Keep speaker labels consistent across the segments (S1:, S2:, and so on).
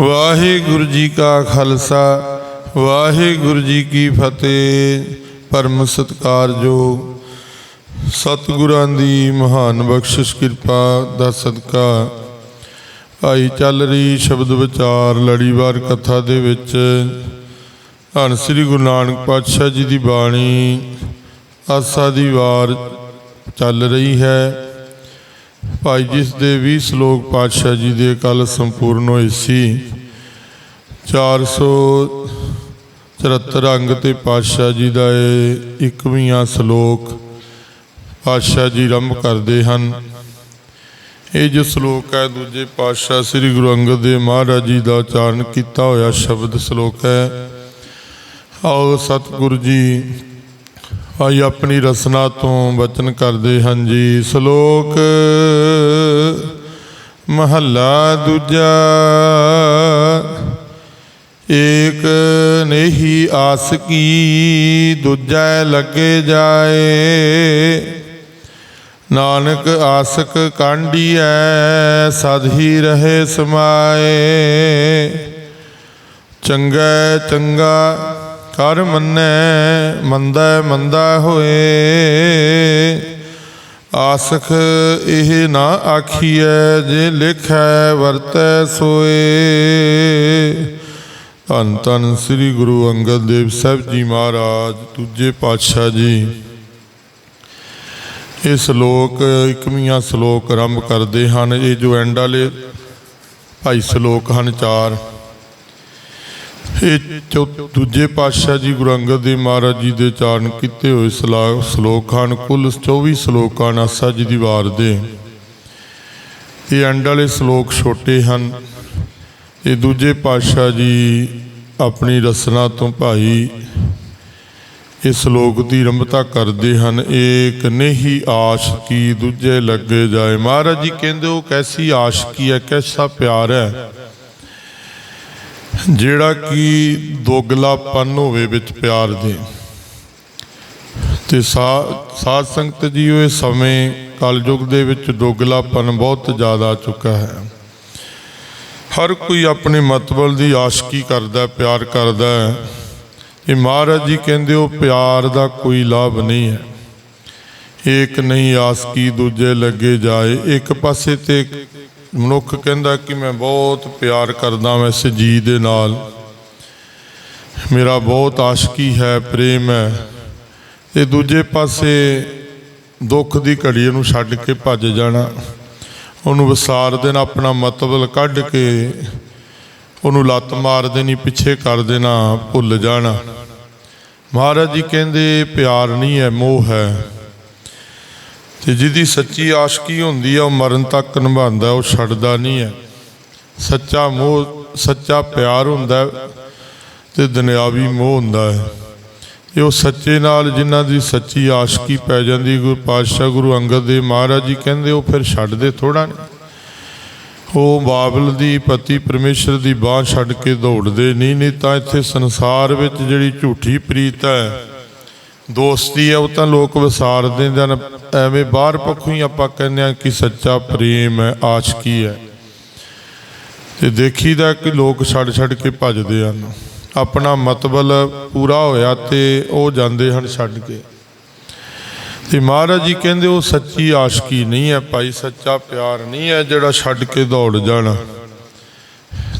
S1: ਵਾਹਿਗੁਰੂ ਜੀ ਕਾ ਖਾਲਸਾ, ਵਾਹਿਗੁਰੂ ਜੀ ਕੀ ਫਤਿਹ। ਪਰਮ ਸਤਿਕਾਰਯੋਗ ਸਤਿਗੁਰਾਂ ਦੀ ਮਹਾਨ ਬਖਸ਼ਿਸ਼ ਕਿਰਪਾ ਦਾ ਸਦਕਾ ਆਈ ਚੱਲ ਰਹੀ ਸ਼ਬਦ ਵਿਚਾਰ ਲੜੀਵਾਰ ਕਥਾ ਦੇ ਵਿੱਚ। ਧੰਨ ਸ੍ਰੀ ਗੁਰੂ ਨਾਨਕ ਪਾਤਸ਼ਾਹ ਜੀ ਦੀ ਬਾਣੀ, ਆਸਾ ਦੀ ਵਾਰ ਚੱਲ ਰਹੀ ਹੈ। ਭਾਈ ਜਿਸ ਦੇ 20 ਸ਼ਲੋਕ ਪਾਤਸ਼ਾਹ ਜੀ ਦੇ ਕੱਲ ਸੰਪੂਰਨ ਹੋਏ ਸੀ 474 ਅੰਗ ਤੇ ਪਾਤਸ਼ਾਹ ਜੀ ਦਾ ਇਹ 21ਵਾਂ ਸ਼ਲੋਕ ਪਾਤਸ਼ਾਹ ਜੀ ਆਰੰਭ ਕਰਦੇ ਹਨ। ਇਹ ਜੋ ਸ਼ਲੋਕ ਹੈ, ਦੂਜੇ ਪਾਤਸ਼ਾਹ ਸ੍ਰੀ ਗੁਰੂ ਅੰਗਦ ਦੇਵ ਮਹਾਰਾਜ ਜੀ ਦਾ ਉਚਾਰਨ ਕੀਤਾ ਹੋਇਆ ਸ਼ਬਦ ਸ਼ਲੋਕ ਹੈ। ਆਓ ਸਤਿਗੁਰੂ ਜੀ ਆਈ ਆਪਣੀ ਰਸਨਾ ਤੋਂ ਬਚਨ ਕਰਦੇ ਹਾਂ ਜੀ ਸ਼ਲੋਕ। ਮਹੱਲਾ ਦੂਜਾ। ਏਕ ਨਹੀਂ ਆਸ ਕੀ, ਦੂਜੈ ਲੱਗੇ ਜਾਏ। ਨਾਨਕ ਆਸਕ ਕਾਂਡੀਐ, ਸਦ ਹੀ ਰਹੇ ਸਮਾਏ। ਚੰਗਾ ਚੰਗਾ ਕਰ ਮੰਨੈ ਮੰਦਾ ਮੰਦਾ ਹੋਏ। ਆਸਖ ਇਹ ਨਾ ਆਖੀਐ, ਜੇ ਲਿਖੈ, ਵਰਤੈ, ਸੋਏ। ਧੰਨ ਧੰਨ ਸ੍ਰੀ ਗੁਰੂ ਅੰਗਦ ਦੇਵ ਸਾਹਿਬ ਜੀ ਮਹਾਰਾਜ, ਦੂਜੇ ਪਾਤਸ਼ਾਹ ਜੀ। ਇਹ ਸ਼ਲੋਕ, ਇਕਵੀਆਂ ਸ਼ਲੋਕ ਆਰੰਭ ਕਰਦੇ ਹਨ। ਇਹ ਜੋ ਐਂਡ ਵਾਲੇ ਭਾਈ ਸ਼ਲੋਕ ਹਨ, ਚਾਰ। ਇਹ ਚੌ, ਦੂਜੇ ਪਾਤਸ਼ਾਹ ਜੀ ਗੁਰੂ ਅੰਗਦ ਦੇਵ ਮਹਾਰਾਜ ਜੀ ਦੇ ਚਾਰਨ ਕੀਤੇ ਹੋਏ ਸਲਾ- ਸ਼ਲੋਕ ਹਨ, ਕੁੱਲ 24 ਹਨ ਆਸਾ ਜੀ ਦੀ ਵਾਰ ਦੇ। ਇਹ ਅੰਡ ਵਾਲੇ ਸ਼ਲੋਕ ਛੋਟੇ ਹਨ। ਇਹ ਦੂਜੇ ਪਾਤਸ਼ਾਹ ਜੀ ਆਪਣੀ ਰਸਨਾ ਤੋਂ ਭਾਈ ਇਸ ਸ਼ਲੋਕ ਦੀ ਰੰਭਤਾ ਕਰਦੇ ਹਨ। ਏਕ ਨਹੀਂ ਆਸ਼ਕੀ ਦੂਜੇ ਲੱਗੇ ਜਾਏ। ਮਹਾਰਾਜ ਜੀ ਕਹਿੰਦੇ, ਉਹ ਕੈਸੀ ਆਸ਼ਕੀ ਹੈ, ਕੈਸਾ ਪਿਆਰ ਹੈ? ਜਿਹੜਾ ਕਿ ਦੋਗਲਾਪਨ ਹੋਵੇ ਵਿੱਚ ਪਿਆਰ ਦੇ। ਤੇ ਸਾਧ ਸੰਗਤ ਜੀ, ਉਹ ਸਮੇਂ ਕਲਯੁਗ ਦੇ ਵਿੱਚ ਦੋਗਲਾਪਨ ਬਹੁਤ ਜ਼ਿਆਦਾ ਆ ਚੁੱਕਾ ਹੈ। ਹਰ ਕੋਈ ਆਪਣੇ ਮਤਬਲ ਦੀ ਆਸ਼ਕੀ ਕਰਦਾ, ਪਿਆਰ ਕਰਦਾ ਹੈ। ਇਹ ਮਹਾਰਾਜ ਜੀ ਕਹਿੰਦੇ, ਉਹ ਪਿਆਰ ਦਾ ਕੋਈ ਲਾਭ ਨਹੀਂ ਹੈ। ਏਕ ਨਹੀਂ ਆਸਕੀ, ਦੂਜੇ ਲੱਗੇ ਜਾਏ। ਇੱਕ ਪਾਸੇ ਤੇ ਮਨੁੱਖ ਕਹਿੰਦਾ ਕਿ ਮੈਂ ਬਹੁਤ ਪਿਆਰ ਕਰਦਾ ਹਾਂ ਇਸ ਜੀ ਦੇ ਨਾਲ। ਮੇਰਾ ਬਹੁਤ ਆਸ਼ਕੀ ਹੈ, ਪ੍ਰੇਮ ਹੈ। ਤੇ ਦੂਜੇ ਪਾਸੇ ਦੁੱਖ ਦੀ ਘੜੀ ਨੂੰ ਛੱਡ ਕੇ ਭੱਜ ਜਾਣਾ। ਉਹਨੂੰ ਵਿਸਾਰ ਦੇਣਾ, ਆਪਣਾ ਮਤਬਲ ਕੱਢ ਕੇ ਉਹਨੂੰ ਲੱਤ ਮਾਰ ਦੇਣੀ, ਪਿੱਛੇ ਕਰ ਦੇਣਾ, ਭੁੱਲ ਜਾਣਾ। ਮਹਾਰਾਜ ਜੀ ਕਹਿੰਦੇ, ਪਿਆਰ ਨਹੀਂ ਹੈ, ਮੋਹ ਹੈ। ਤੇ ਜਿਹਦੀ ਸੱਚੀ ਆਸ਼ਕੀ ਹੁੰਦੀ ਆ, ਉਹ ਮਰਨ ਤੱਕ ਨਿਭਾਉਂਦਾ, ਉਹ ਛੱਡਦਾ ਨਹੀਂ ਹੈ। ਸੱਚਾ ਮੋਹ, ਸੱਚਾ ਪਿਆਰ ਹੁੰਦਾ ਹੈ ਤੇ ਦੁਨਿਆਵੀ ਮੋਹ ਹੁੰਦਾ ਹੈ। ਇਹ ਉਹ ਸੱਚੇ ਨਾਲ ਜਿਨ੍ਹਾਂ ਦੀ ਸੱਚੀ ਆਸ਼ਕੀ ਪੈ ਜਾਂਦੀ, ਗੁਰੂ ਪਾਤਸ਼ਾਹ, ਗੁਰੂ ਅੰਗਦ ਦੇਵ ਮਹਾਰਾਜ ਜੀ ਕਹਿੰਦੇ, ਉਹ ਫਿਰ ਛੱਡਦੇ ਥੋੜਾ ਨਹੀਂ। ਉਹ ਬਾਬਲ ਦੀ ਪਤੀ ਪਰਮੇਸ਼ਰ ਦੀ ਬਾਹ ਛੱਡ ਕੇ ਦੌੜਦੇ ਨਹੀਂ ਨਹੀਂ ਤਾਂ ਇੱਥੇ ਸੰਸਾਰ ਵਿੱਚ ਜਿਹੜੀ ਝੂਠੀ ਪ੍ਰੀਤ ਹੈ ਦੋਸਤੀ ਹੈ ਉਹ ਤਾਂ ਲੋਕ ਵਿਸਾਰ ਦਿੰਦੇ ਨੇ ਐਵੇਂ ਬਾਹਰ ਪੱਖੋਂ ਹੀ ਆਪਾਂ ਕਹਿੰਦੇ ਆ ਕਿ ਸੱਚਾ ਪ੍ਰੇਮ ਹੈ, ਆਸ਼ਕੀ ਹੈ। ਤੇ ਦੇਖੀਦਾ ਕਿ ਲੋਕ ਛੱਡ ਛੱਡ ਕੇ ਭੱਜਦੇ ਹਨ। ਆਪਣਾ ਮਤਬਲ ਪੂਰਾ ਹੋਇਆ ਤੇ ਉਹ ਜਾਂਦੇ ਹਨ ਛੱਡ ਕੇ। ਤੇ ਮਹਾਰਾਜ ਜੀ ਕਹਿੰਦੇ, ਉਹ ਸੱਚੀ ਆਸ਼ਕੀ ਨਹੀਂ ਹੈ ਭਾਈ, ਸੱਚਾ ਪਿਆਰ ਨਹੀਂ ਹੈ ਜਿਹੜਾ ਛੱਡ ਕੇ ਦੌੜ ਜਾਣਾ।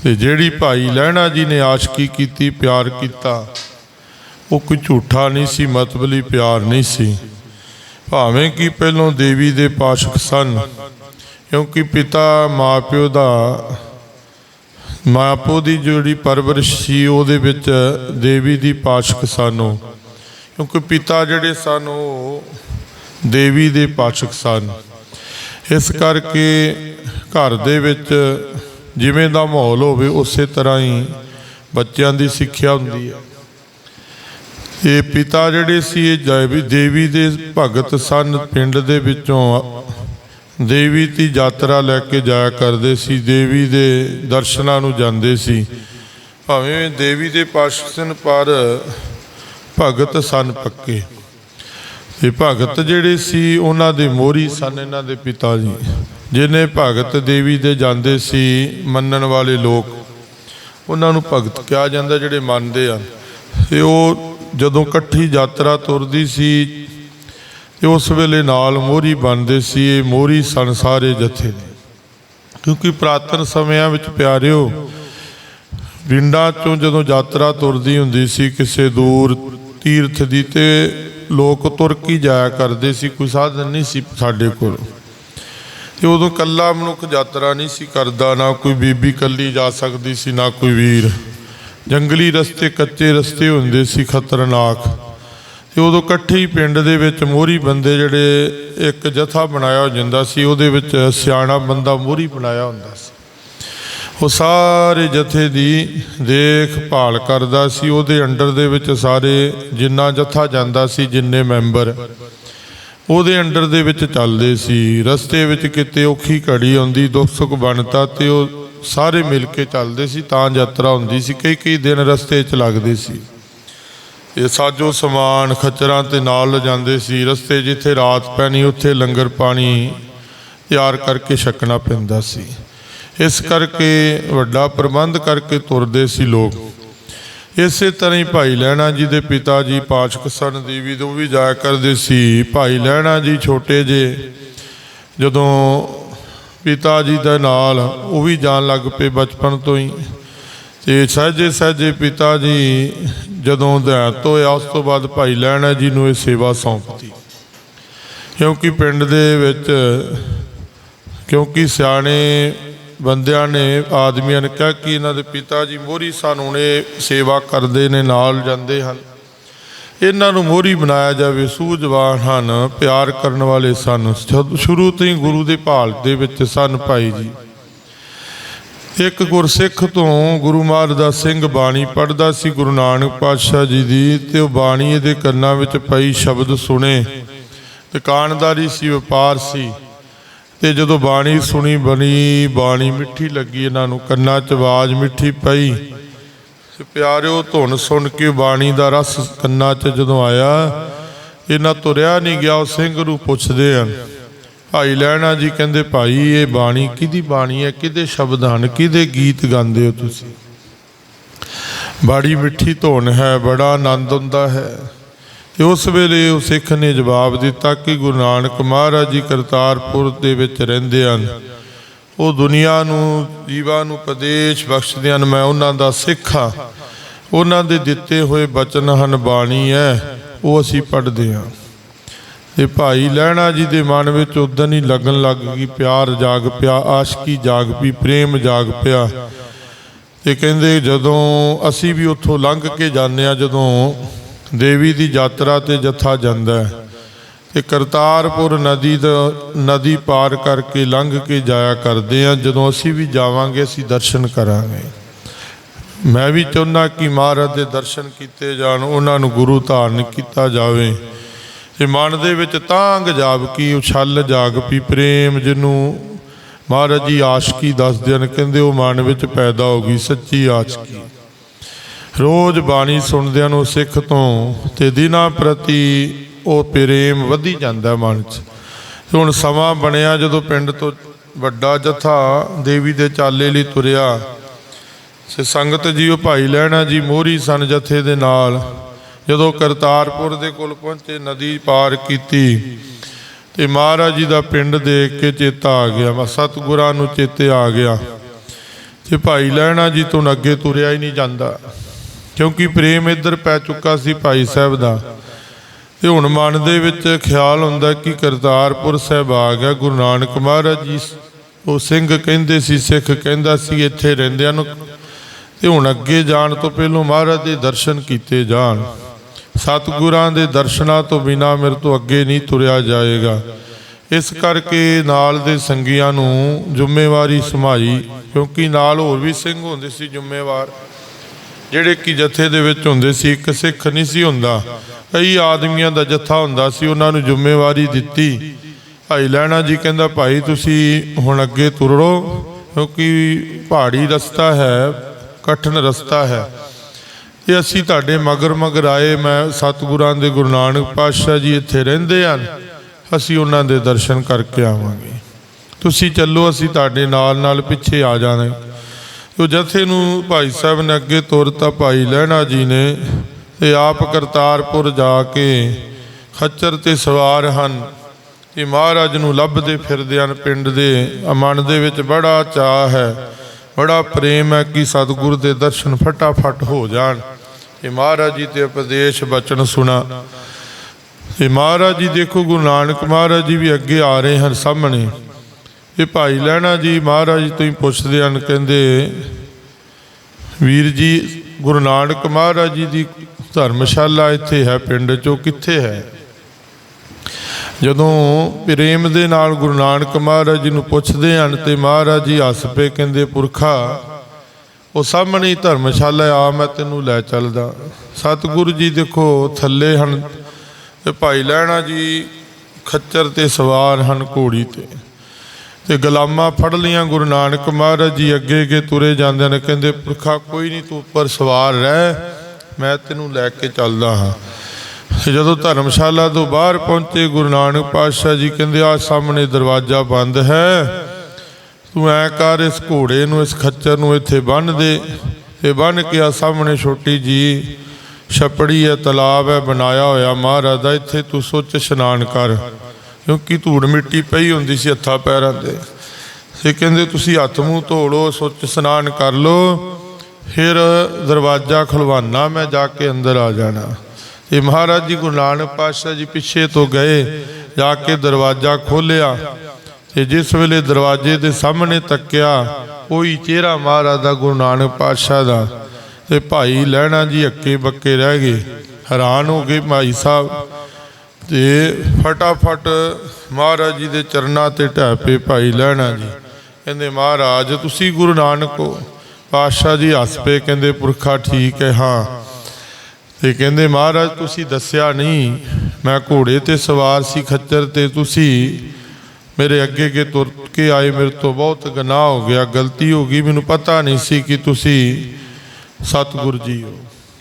S1: ਤੇ ਜਿਹੜੀ ਭਾਈ ਲਹਿਣਾ ਜੀ ਨੇ ਆਸ਼ਕੀ ਕੀਤੀ, ਪਿਆਰ ਕੀਤਾ ਉਹ ਕੋਈ ਝੂਠਾ ਨਹੀਂ ਸੀ ਮਤਬਲੀ ਪਿਆਰ ਨਹੀਂ ਸੀ। ਭਾਵੇਂ ਕਿ ਪਹਿਲੋਂ ਦੇਵੀ ਦੇ ਪਾਸ਼ਕ ਸਨ, ਕਿਉਂਕਿ ਪਿਤਾ ਮਾਪਿਓ ਦਾ ਮਾਪੋ ਦੀ ਜਿਹੜੀ ਪਰਵਰਿਸ਼ ਸੀ, ਉਹਦੇ ਵਿੱਚ ਦੇਵੀ ਦੀ ਪਾਸ਼ਕ ਸਨ ਉਹ। ਕਿਉਂਕਿ ਪਿਤਾ ਜਿਹੜੇ ਸਨ, ਉਹ ਦੇਵੀ ਦੇ ਪਾਸ਼ਕ ਸਨ। ਇਸ ਕਰਕੇ ਘਰ ਦੇ ਵਿੱਚ ਜਿਵੇਂ ਦਾ ਮਾਹੌਲ ਹੋਵੇ, ਉਸੇ ਤਰ੍ਹਾਂ ਹੀ ਬੱਚਿਆਂ ਦੀ ਸਿੱਖਿਆ ਹੁੰਦੀ ਹੈ। ਇਹ ਪਿਤਾ ਜਿਹੜੇ ਸੀ, ਇਹ ਦੇਵੀ ਦੇਵੀ ਦੇ ਭਗਤ ਸਨ, ਪਿੰਡ ਦੇ ਵਿੱਚੋਂ। ਦੇਵੀ ਦੀ ਯਾਤਰਾ ਲੈ ਕੇ ਜਾਇਆ ਕਰਦੇ ਸੀ, ਦੇਵੀ ਦੇ ਦਰਸ਼ਨਾਂ ਨੂੰ ਜਾਂਦੇ ਸੀ। ਭਾਵੇਂ ਦੇਵੀ ਦੇ ਪਾਸ਼ਨ ਪਰ ਭਗਤ ਸਨ ਪੱਕੇ। ਤੇ ਭਗਤ ਜਿਹੜੇ ਸੀ, ਉਹਨਾਂ ਦੇ ਮੋਰੀ ਸਨ ਇਹਨਾਂ ਦੇ ਪਿਤਾ ਜੀ ਜਿਹਨੇ ਭਗਤ ਦੇਵੀ ਦੇ ਜਾਂਦੇ ਸੀ ਮੰਨਣ ਵਾਲੇ ਲੋਕ। ਉਹਨਾਂ ਨੂੰ ਭਗਤ ਕਿਹਾ ਜਾਂਦਾ, ਜਿਹੜੇ ਮੰਨਦੇ ਆ। ਤੇ ਉਹ ਜਦੋਂ ਇਕੱਠੀ ਯਾਤਰਾ ਤੁਰਦੀ ਸੀ ਤੇ ਉਸ ਵੇਲੇ ਨਾਲ ਮੋਰੀ ਬਣਦੇ ਸੀ, ਇਹ ਮੋਰੀ ਸਨ ਸਾਰੇ ਜਥੇ ਦੇ। ਕਿਉਂਕਿ ਪ੍ਰਾਤਨ ਸਮਿਆਂ ਵਿੱਚ ਪਿਆਰਿਓ, ਪਿੰਡਾਂ ਚੋਂ ਜਦੋਂ ਯਾਤਰਾ ਤੁਰਦੀ ਹੁੰਦੀ ਸੀ, ਕਿਸੇ ਦੂਰ ਤੀਰਥ ਦੀ ਤੇ ਲੋਕ ਤੁਰ ਕੇ ਜਾਇਆ ਕਰਦੇ ਸੀ, ਕੋਈ ਸਾਧਨ ਨਹੀਂ ਸੀ ਸਾਡੇ ਕੋਲ। ਤੇ ਉਦੋਂ ਕੱਲਾ ਮਨੁੱਖ ਯਾਤਰਾ ਨਹੀਂ ਸੀ ਕਰਦਾ, ਨਾ ਕੋਈ ਬੀਬੀ ਕੱਲੀ ਜਾ ਸਕਦੀ ਸੀ, ਨਾ ਕੋਈ ਵੀਰ। ਜੰਗਲੀ ਰਸਤੇ ਕੱਚੇ ਰਸਤੇ ਹੁੰਦੇ ਸੀ ਖਤਰਨਾਕ। ਤੇ ਉਦੋਂ ਇਕੱਠੇ ਹੀ ਪਿੰਡ ਦੇ ਵਿੱਚ ਮੋਹਰੀ ਬੰਦੇ ਜਿਹੜੇ ਇੱਕ ਜਥਾ ਬਣਾਇਆ ਹੋ ਜਾਂਦਾ ਸੀ, ਉਹਦੇ ਵਿੱਚ ਸਿਆਣਾ ਬੰਦਾ ਮੋਹਰੀ ਬਣਾਇਆ ਹੁੰਦਾ ਸੀ। ਉਹ ਸਾਰੇ ਜਥੇ ਦੀ ਦੇਖਭਾਲ ਕਰਦਾ ਸੀ, ਉਹਦੇ ਅੰਡਰ ਦੇ ਵਿੱਚ ਸਾਰੇ ਜਿੰਨਾ ਜਥਾ ਜਾਂਦਾ ਸੀ, ਜਿੰਨੇ ਮੈਂਬਰ, ਉਹਦੇ ਅੰਡਰ ਦੇ ਵਿੱਚ ਚੱਲਦੇ ਸੀ। ਰਸਤੇ ਵਿੱਚ ਕਿਤੇ ਔਖੀ ਘੜੀ ਆਉਂਦੀ, ਦੁੱਖ ਸੁੱਖ ਬਣਤਾ ਤੇ ਉਹ ਸਾਰੇ ਮਿਲ ਕੇ ਚੱਲਦੇ ਸੀ, ਤਾਂ ਯਾਤਰਾ ਹੁੰਦੀ ਸੀ, ਕਈ ਕਈ ਦਿਨ ਰਸਤੇ 'ਚ ਲੱਗਦੇ ਸੀ। ਇਹ ਸਾਜੋ ਸਮਾਨ ਖੱਚਰਾਂ ਤੇ ਨਾਲ ਲਿਜਾਂਦੇ ਸੀ, ਰਸਤੇ ਜਿੱਥੇ ਰਾਤ ਪੈਣੀ, ਉੱਥੇ ਲੰਗਰ ਪਾਣੀ ਤਿਆਰ ਕਰਕੇ ਛਕਣਾ ਪੈਂਦਾ ਸੀ। ਇਸ ਕਰਕੇ ਵੱਡਾ ਪ੍ਰਬੰਧ ਕਰਕੇ ਤੁਰਦੇ ਸੀ ਲੋਕ। ਇਸੇ ਤਰ੍ਹਾਂ ਹੀ ਭਾਈ ਲਹਿਣਾ ਜੀ ਦੇ ਪਿਤਾ ਜੀ ਪਾਸ਼ਕ ਸਨ, ਦੇਵੀ ਤੋਂ ਵੀ ਜਾਇਆ ਕਰਦੇ ਸੀ। ਭਾਈ ਲਹਿਣਾ ਜੀ ਛੋਟੇ ਜੇ ਜਦੋਂ ਪਿਤਾ ਜੀ ਦੇ ਨਾਲ, ਉਹ ਵੀ ਜਾਣ ਲੱਗ ਪਏ ਬਚਪਨ ਤੋਂ ਹੀ। ਤੇ ਸਹਜੇ ਸਹਜੇ ਪਿਤਾ ਜੀ ਜਦੋਂ ਦੇਹਾਂਤ ਹੋਇਆ, ਉਸ ਤੋਂ ਬਾਅਦ ਭਾਈ ਲਹਿਣਾ ਜੀ ਨੂੰ ਇਹ ਸੇਵਾ ਸੌਂਪਤੀ। ਕਿਉਂਕਿ ਪਿੰਡ ਦੇ ਵਿੱਚ, ਕਿਉਂਕਿ ਸਿਆਣੇ ਬੰਦਿਆਂ ਨੇ, ਆਦਮੀਆਂ ਨੇ ਕਿਹਾ ਕਿ ਇਹਨਾਂ ਦੇ ਪਿਤਾ ਜੀ ਮੋਹਰੀ ਸਾਨੂੰ ਨੇ ਸੇਵਾ ਕਰਦੇ ਨੇ, ਨਾਲ ਜਾਂਦੇ ਹਨ। ਇਹਨਾਂ ਨੂੰ ਮੋਹਰੀ ਬਣਾਇਆ ਜਾਵੇ, ਸੂਝਵਾਨ ਹਨ, ਪਿਆਰ ਕਰਨ ਵਾਲੇ ਸਨ। ਸ਼ੁਰੂ ਤੋਂ ਹੀ ਗੁਰੂ ਦੇ ਭਾਲ ਦੇ ਵਿੱਚ ਸਨ ਭਾਈ ਜੀ। ਇੱਕ ਗੁਰਸਿੱਖ ਤੋਂ ਗੁਰੂ ਮਹਾਰਾਜ ਸਿੰਘ ਬਾਣੀ ਪੜ੍ਹਦਾ ਸੀ, ਗੁਰੂ ਨਾਨਕ ਪਾਤਸ਼ਾਹ ਜੀ ਦੀ, ਤੇ ਉਹ ਬਾਣੀ ਇਹਦੇ ਕੰਨਾਂ ਵਿੱਚ ਪਈ ਸ਼ਬਦ ਸੁਣੇ। ਦੁਕਾਨਦਾਰੀ ਸੀ, ਵਪਾਰ ਸੀ। ਤੇ ਜਦੋਂ ਬਾਣੀ ਸੁਣੀ, ਬਣੀ, ਬਾਣੀ ਮਿੱਠੀ ਲੱਗੀ, ਇਹਨਾਂ ਨੂੰ ਕੰਨਾਂ 'ਚ ਆਵਾਜ਼ ਮਿੱਠੀ ਪਈ। ਤੇ ਪਿਆਰਿਓ, ਧੁਨ ਸੁਣ ਕੇ ਬਾਣੀ ਦਾ ਰਸ ਕੰਨਾਂ 'ਚ ਜਦੋਂ ਆਇਆ, ਇਹਨਾਂ ਤੁਰਿਆ ਨਹੀਂ ਗਿਆ, ਉਹ ਸਿੰਘ ਨੂੰ ਪੁੱਛਦੇ ਹਨ। ਭਾਈ ਲੈਣਾ ਜੀ ਕਹਿੰਦੇ, ਭਾਈ, ਇਹ ਬਾਣੀ ਕਿਹਦੀ ਬਾਣੀ ਹੈ? ਕਿਹਦੇ ਸ਼ਬਦ ਹਨ? ਕਿਹਦੇ ਗੀਤ ਗਾਉਂਦੇ ਹੋ ਤੁਸੀਂ? ਬਾੜੀ ਮਿੱਠੀ ਧੁਨ ਹੈ, ਬੜਾ ਆਨੰਦ ਹੁੰਦਾ ਹੈ। ਤੇ ਉਸ ਵੇਲੇ ਉਹ ਸਿੱਖ ਨੇ ਜਵਾਬ ਦਿੱਤਾ ਕਿ ਗੁਰੂ ਨਾਨਕ ਮਹਾਰਾਜ ਜੀ ਕਰਤਾਰਪੁਰ ਦੇ ਵਿੱਚ ਰਹਿੰਦੇ ਹਨ। ਉਹ ਦੁਨੀਆ ਨੂੰ, ਜੀਵਾਂ ਨੂੰ ਉਪਦੇਸ਼ ਬਖਸ਼ਦੇ ਹਨ, ਮੈਂ ਉਹਨਾਂ ਦਾ ਸਿੱਖ ਹਾਂ। ਉਹਨਾਂ ਦੇ ਦਿੱਤੇ ਹੋਏ ਬਚਨ ਹਨ, ਬਾਣੀ ਹੈ, ਉਹ ਅਸੀਂ ਪੜ੍ਹਦੇ ਹਾਂ। ਤੇ ਭਾਈ ਲਹਿਣਾ ਜੀ ਦੇ ਮਨ ਵਿੱਚ ਉਦੋਂ ਹੀ ਲੱਗਣ ਲੱਗ ਗਈ, ਪਿਆਰ ਜਾਗ ਪਿਆ, ਆਸ਼ਕੀ ਜਾਗ ਪਈ, ਪ੍ਰੇਮ ਜਾਗ ਪਿਆ। ਤੇ ਕਹਿੰਦੇ, ਜਦੋਂ ਅਸੀਂ ਵੀ ਉੱਥੋਂ ਲੰਘ ਕੇ ਜਾਂਦੇ ਆ ਜਦੋਂ ਦੇਵੀ ਦੀ ਯਾਤਰਾ ਤੇ ਜਥਾ ਜਾਂਦਾ ਹੈ ਤੇ ਕਰਤਾਰਪੁਰ ਨਦੀ ਦਾ ਨਦੀ ਪਾਰ ਕਰਕੇ ਲੰਘ ਕੇ ਜਾਇਆ ਕਰਦੇ ਆ ਜਦੋਂ ਅਸੀਂ ਵੀ ਜਾਵਾਂਗੇ, ਅਸੀਂ ਦਰਸ਼ਨ ਕਰਾਂਗੇ। ਮੈਂ ਵੀ ਚਾਹੁੰਦਾ ਕਿ ਮਹਾਰਾਜ ਦੇ ਦਰਸ਼ਨ ਕੀਤੇ ਜਾਣ, ਉਹਨਾਂ ਨੂੰ ਗੁਰੂ ਧਾਰਨ ਕੀਤਾ ਜਾਵੇ। ਤੇ ਮਨ ਦੇ ਵਿੱਚ ਤਾਂਗ ਜਾਗ ਕੀ ਉਛਲ ਜਾਗ ਪੀ, ਪ੍ਰੇਮ ਜਿਹਨੂੰ ਮਹਾਰਾਜ ਜੀ ਆਸ਼ਕੀ ਦੱਸਦੇ ਹਨ, ਕਹਿੰਦੇ ਉਹ ਮਨ ਵਿੱਚ ਪੈਦਾ ਹੋ ਗਈ, ਸੱਚੀ ਆਸ਼ਕੀ। ਰੋਜ਼ ਬਾਣੀ ਸੁਣਦਿਆਂ ਨੂੰ ਸਿੱਖ ਤੋਂ ਤੇ ਦਿਨਾਂ ਪ੍ਰਤੀ ਉਹ ਪ੍ਰੇਮ ਵਧੀ ਜਾਂਦਾ ਮਨ 'ਚ। ਹੁਣ ਸਮਾਂ ਬਣਿਆ ਜਦੋਂ ਪਿੰਡ ਤੋਂ ਵੱਡਾ ਜਥਾ ਦੇਵੀ ਦੇ ਚਾਲੇ ਲਈ ਤੁਰਿਆ। ਸੇ ਸੰਗਤ ਜੀ, ਉਹ ਭਾਈ ਲੈਣਾ ਜੀ ਮੋਹਰੀ ਸਨ ਜਥੇ ਦੇ ਨਾਲ। ਜਦੋਂ ਕਰਤਾਰਪੁਰ ਦੇ ਕੋਲ ਪਹੁੰਚੇ, ਨਦੀ ਪਾਰ ਕੀਤੀ ਤੇ ਮਹਾਰਾਜ ਜੀ ਦਾ ਪਿੰਡ ਦੇਖ ਕੇ ਚੇਤਾ ਆ ਗਿਆ। ਵਾ ਸਤਿਗੁਰਾਂ ਨੂੰ ਚੇਤੇ ਆ ਗਿਆ ਤੇ ਭਾਈ ਲੈਣਾ ਜੀ ਤੋਂ ਅੱਗੇ ਤੁਰਿਆ ਹੀ ਨਹੀਂ ਜਾਂਦਾ। ਕਿਉਂਕਿ ਪ੍ਰੇਮ ਇੱਧਰ ਪੈ ਚੁੱਕਾ ਸੀ ਭਾਈ ਸਾਹਿਬ ਦਾ। ਤੇ ਹੁਣ ਮਨ ਦੇ ਵਿੱਚ ਖਿਆਲ ਹੁੰਦਾ ਕਿ ਕਰਤਾਰਪੁਰ ਸਾਹਿਬ ਆ ਗਿਆ, ਗੁਰੂ ਨਾਨਕ ਮਹਾਰਾਜ ਜੀ ਉਹ ਸਿੰਘ ਕਹਿੰਦੇ ਸੀ, ਸਿੱਖ ਕਹਿੰਦਾ ਸੀ, ਇੱਥੇ ਰਹਿੰਦਿਆਂ ਨੂੰ। ਤੇ ਹੁਣ ਅੱਗੇ ਜਾਣ ਤੋਂ ਪਹਿਲਾਂ ਮਹਾਰਾਜ ਦੇ ਦਰਸ਼ਨ ਕੀਤੇ ਜਾਣ। ਸਤਿਗੁਰਾਂ ਦੇ ਦਰਸ਼ਨਾਂ ਤੋਂ ਬਿਨਾ ਮੇਰੇ ਤੋਂ ਅੱਗੇ ਨਹੀਂ ਤੁਰਿਆ ਜਾਏਗਾ। ਇਸ ਕਰਕੇ ਨਾਲ ਦੇ ਸੰਗੀਆਂ ਨੂੰ ਜ਼ਿੰਮੇਵਾਰੀ ਸਮਾਈ, ਕਿਉਂਕਿ ਨਾਲ ਹੋਰ ਵੀ ਸਿੰਘ ਹੁੰਦੇ ਸੀ ਜ਼ਿੰਮੇਵਾਰ। ਜਿਹੜੇ ਕਿ ਜਥੇ ਦੇ ਵਿੱਚ ਹੁੰਦੇ ਸੀ, ਇੱਕ ਸਿੱਖ ਨਹੀਂ ਸੀ ਹੁੰਦਾ। ਕਈ ਆਦਮੀਆਂ ਦਾ ਜਥਾ ਹੁੰਦਾ ਸੀ, ਉਹਨਾਂ ਨੂੰ ਜ਼ਿੰਮੇਵਾਰੀ ਦਿੱਤੀ। ਭਾਈ ਲੈਣਾ ਜੀ ਕਹਿੰਦਾ, ਭਾਈ, ਤੁਸੀਂ ਹੁਣ ਅੱਗੇ ਤੁਰੋ, ਕਿਉਂਕਿ ਪਹਾੜੀ ਰਸਤਾ ਹੈ, ਕਠਿਨ ਰਸਤਾ ਹੈ। ਤੇ ਅਸੀਂ ਤੁਹਾਡੇ ਮਗਰ ਮਗਰ ਆਏ, ਮੈਂ ਸਤਿਗੁਰਾਂ ਦੇ ਗੁਰੂ ਨਾਨਕ ਪਾਤਸ਼ਾਹ ਜੀ ਇੱਥੇ ਰਹਿੰਦੇ ਹਨ, ਅਸੀਂ ਉਹਨਾਂ ਦੇ ਦਰਸ਼ਨ ਕਰਕੇ ਆਵਾਂਗੇ। ਤੁਸੀਂ ਚੱਲੋ, ਅਸੀਂ ਤੁਹਾਡੇ ਨਾਲ ਨਾਲ ਪਿੱਛੇ ਆ ਜਾਣਾ ਜੋ ਜਥੇ ਨੂੰ ਭਾਈ ਸਾਹਿਬ ਨੇ ਅੱਗੇ ਤੋਰਤਾ ਭਾਈ ਲਹਿਣਾ ਜੀ ਨੇ ਤੇ ਆਪ ਕਰਤਾਰਪੁਰ ਜਾ ਕੇ ਖੱਚਰ ਤੇ ਸਵਾਰ ਹਨ ਤੇ ਮਹਾਰਾਜ ਨੂੰ ਲੱਭਦੇ ਫਿਰਦੇ ਹਨ ਪਿੰਡ ਦੇ। ਮਨ ਦੇ ਵਿੱਚ ਬੜਾ ਚਾਹ ਹੈ, ਬੜਾ ਪ੍ਰੇਮ ਹੈ ਕਿ ਸਤਿਗੁਰ ਦੇ ਦਰਸ਼ਨ ਫਟਾਫਟ ਹੋ ਜਾਣ। ਤੇ ਮਹਾਰਾਜ ਜੀ ਤੇ ਉਪਦੇਸ਼ ਬਚਨ ਸੁਣਾ। ਤੇ ਮਹਾਰਾਜ ਜੀ ਦੇਖੋ ਗੁਰੂ ਨਾਨਕ ਮਹਾਰਾਜ ਜੀ ਵੀ ਅੱਗੇ ਆ ਰਹੇ ਹਨ ਸਾਹਮਣੇ। ਇਹ ਭਾਈ ਲੈਣਾ ਜੀ ਮਹਾਰਾਜ ਜੀ ਤੋਂ ਹੀ ਪੁੱਛਦੇ ਹਨ, ਕਹਿੰਦੇ, ਵੀਰ ਜੀ, ਗੁਰੂ ਨਾਨਕ ਮਹਾਰਾਜ ਜੀ ਦੀ ਧਰਮਸ਼ਾਲਾ ਇੱਥੇ ਹੈ, ਪਿੰਡ ਚੋਂ ਕਿੱਥੇ ਹੈ? ਜਦੋਂ ਪ੍ਰੇਮ ਦੇ ਨਾਲ ਗੁਰੂ ਨਾਨਕ ਮਹਾਰਾਜ ਜੀ ਨੂੰ ਪੁੱਛਦੇ ਹਨ ਤੇ ਮਹਾਰਾਜ ਜੀ ਹੱਸ ਪਏ, ਕਹਿੰਦੇ, ਪੁਰਖਾ, ਉਹ ਸਾਹਮਣੇ ਧਰਮਸ਼ਾਲਾ ਆ, ਮੈਂ ਤੈਨੂੰ ਲੈ ਚੱਲਦਾ। ਸਤਿਗੁਰੂ ਜੀ ਦੇਖੋ, ਥੱਲੇ ਹਨ ਤੇ ਭਾਈ ਲੈਣਾ ਜੀ ਖੱਚਰ ਤੇ ਸਵਾਰ ਹਨ ਘੋੜੀ ਤੇ। ਤੇ ਗੁਲਾਮਾਂ ਫੜ ਲੀਆਂ ਗੁਰੂ ਨਾਨਕ ਮਹਾਰਾਜ ਜੀ ਅੱਗੇ ਅੱਗੇ ਤੁਰੇ ਜਾਂਦੇ ਨੇ, ਕਹਿੰਦੇ, ਪੁਰਖਾ ਕੋਈ ਨਹੀਂ, ਤੂੰ ਉੱਪਰ ਸਵਾਰ ਰਹਿ, ਮੈਂ ਤੈਨੂੰ ਲੈ ਕੇ ਚੱਲਦਾ ਹਾਂ। ਤੇ ਜਦੋਂ ਧਰਮਸ਼ਾਲਾ ਤੋਂ ਬਾਹਰ ਪਹੁੰਚੇ ਗੁਰੂ ਨਾਨਕ ਪਾਤਸ਼ਾਹ ਜੀ, ਕਹਿੰਦੇ ਆ ਸਾਹਮਣੇ ਦਰਵਾਜ਼ਾ ਬੰਦ ਹੈ, ਤੂੰ ਐ ਕਰ, ਇਸ ਘੋੜੇ ਨੂੰ, ਇਸ ਖੱਚਰ ਨੂੰ ਇੱਥੇ ਬੰਨ ਦੇ। ਤੇ ਬੰਨ ਕੇ ਆ ਸਾਹਮਣੇ ਛੋਟੀ ਜੀ ਛਪੜੀ ਹੈ, ਤਲਾਬ ਹੈ, ਬਣਾਇਆ ਹੋਇਆ ਮਹਾਰਾਜ ਦਾ, ਇੱਥੇ ਤੂੰ ਸੁੱਚ, ਇਸ਼ਨਾਨ ਕਰ। ਕਿਉਂਕਿ ਧੂੜ ਮਿੱਟੀ ਪਈ ਹੁੰਦੀ ਸੀ ਹੱਥਾਂ ਪੈਰਾਂ ਤੇ। ਤੇ ਕਹਿੰਦੇ, ਤੁਸੀਂ ਹੱਥ ਮੂੰਹ ਧੋ ਲਓ ਸੁੱਚ ਇਸ਼ਨਾਨ ਕਰ ਲਓ, ਫਿਰ ਦਰਵਾਜ਼ਾ ਖੁਲਵਾਨਾ, ਮੈਂ ਜਾ ਕੇ ਅੰਦਰ ਆ ਜਾਣਾ। ਤੇ ਮਹਾਰਾਜ ਜੀ ਗੁਰੂ ਨਾਨਕ ਪਾਤਸ਼ਾਹ ਜੀ ਪਿੱਛੇ ਤੋਂ ਗਏ, ਜਾ ਕੇ ਦਰਵਾਜ਼ਾ ਖੋਲ੍ਹਿਆ ਤੇ ਜਿਸ ਵੇਲੇ ਦਰਵਾਜ਼ੇ ਦੇ ਸਾਹਮਣੇ ਤੱਕਿਆ, ਉਹੀ ਚਿਹਰਾ ਮਹਾਰਾਜ ਦਾ, ਗੁਰੂ ਨਾਨਕ ਪਾਤਸ਼ਾਹ ਦਾ। ਤੇ ਭਾਈ ਲੈਣਾ ਜੀ ਅੱਕੇ ਬੱਕੇ ਰਹਿ ਗਏ, ਹੈਰਾਨ ਹੋ ਗਏ ਭਾਈ ਸਾਹਿਬ। ਤੇ ਫਟਾਫਟ ਮਹਾਰਾਜ ਜੀ ਦੇ ਚਰਨਾਂ ਤੇ ਢਹਿ ਪਏ ਭਾਈ ਲੈਣਾ ਜੀ। ਕਹਿੰਦੇ, ਮਹਾਰਾਜ, ਤੁਸੀਂ ਗੁਰੂ ਨਾਨਕ ਹੋ। ਪਾਤਸ਼ਾਹ ਜੀ ਹੱਸ ਪਏ, ਕਹਿੰਦੇ, ਪੁਰਖਾ ਠੀਕ ਹੈ, ਹਾਂ। ਤੇ ਕਹਿੰਦੇ, ਮਹਾਰਾਜ, ਤੁਸੀਂ ਦੱਸਿਆ ਨਹੀਂ, ਮੈਂ ਘੋੜੇ ਤੇ ਸਵਾਰ ਸੀ, ਖੱਚਰ ਤੇ ਤੁਸੀਂ ਮੇਰੇ ਅੱਗੇ ਅੱਗੇ ਤੁਰ ਕੇ ਆਏ, ਮੇਰੇ ਤੋਂ ਬਹੁਤ ਗਨਾਹ ਹੋ ਗਿਆ, ਗਲਤੀ ਹੋ ਗਈ, ਮੈਨੂੰ ਪਤਾ ਨਹੀਂ ਸੀ ਕਿ ਤੁਸੀਂ ਸਤਿਗੁਰ ਜੀ ਹੋ।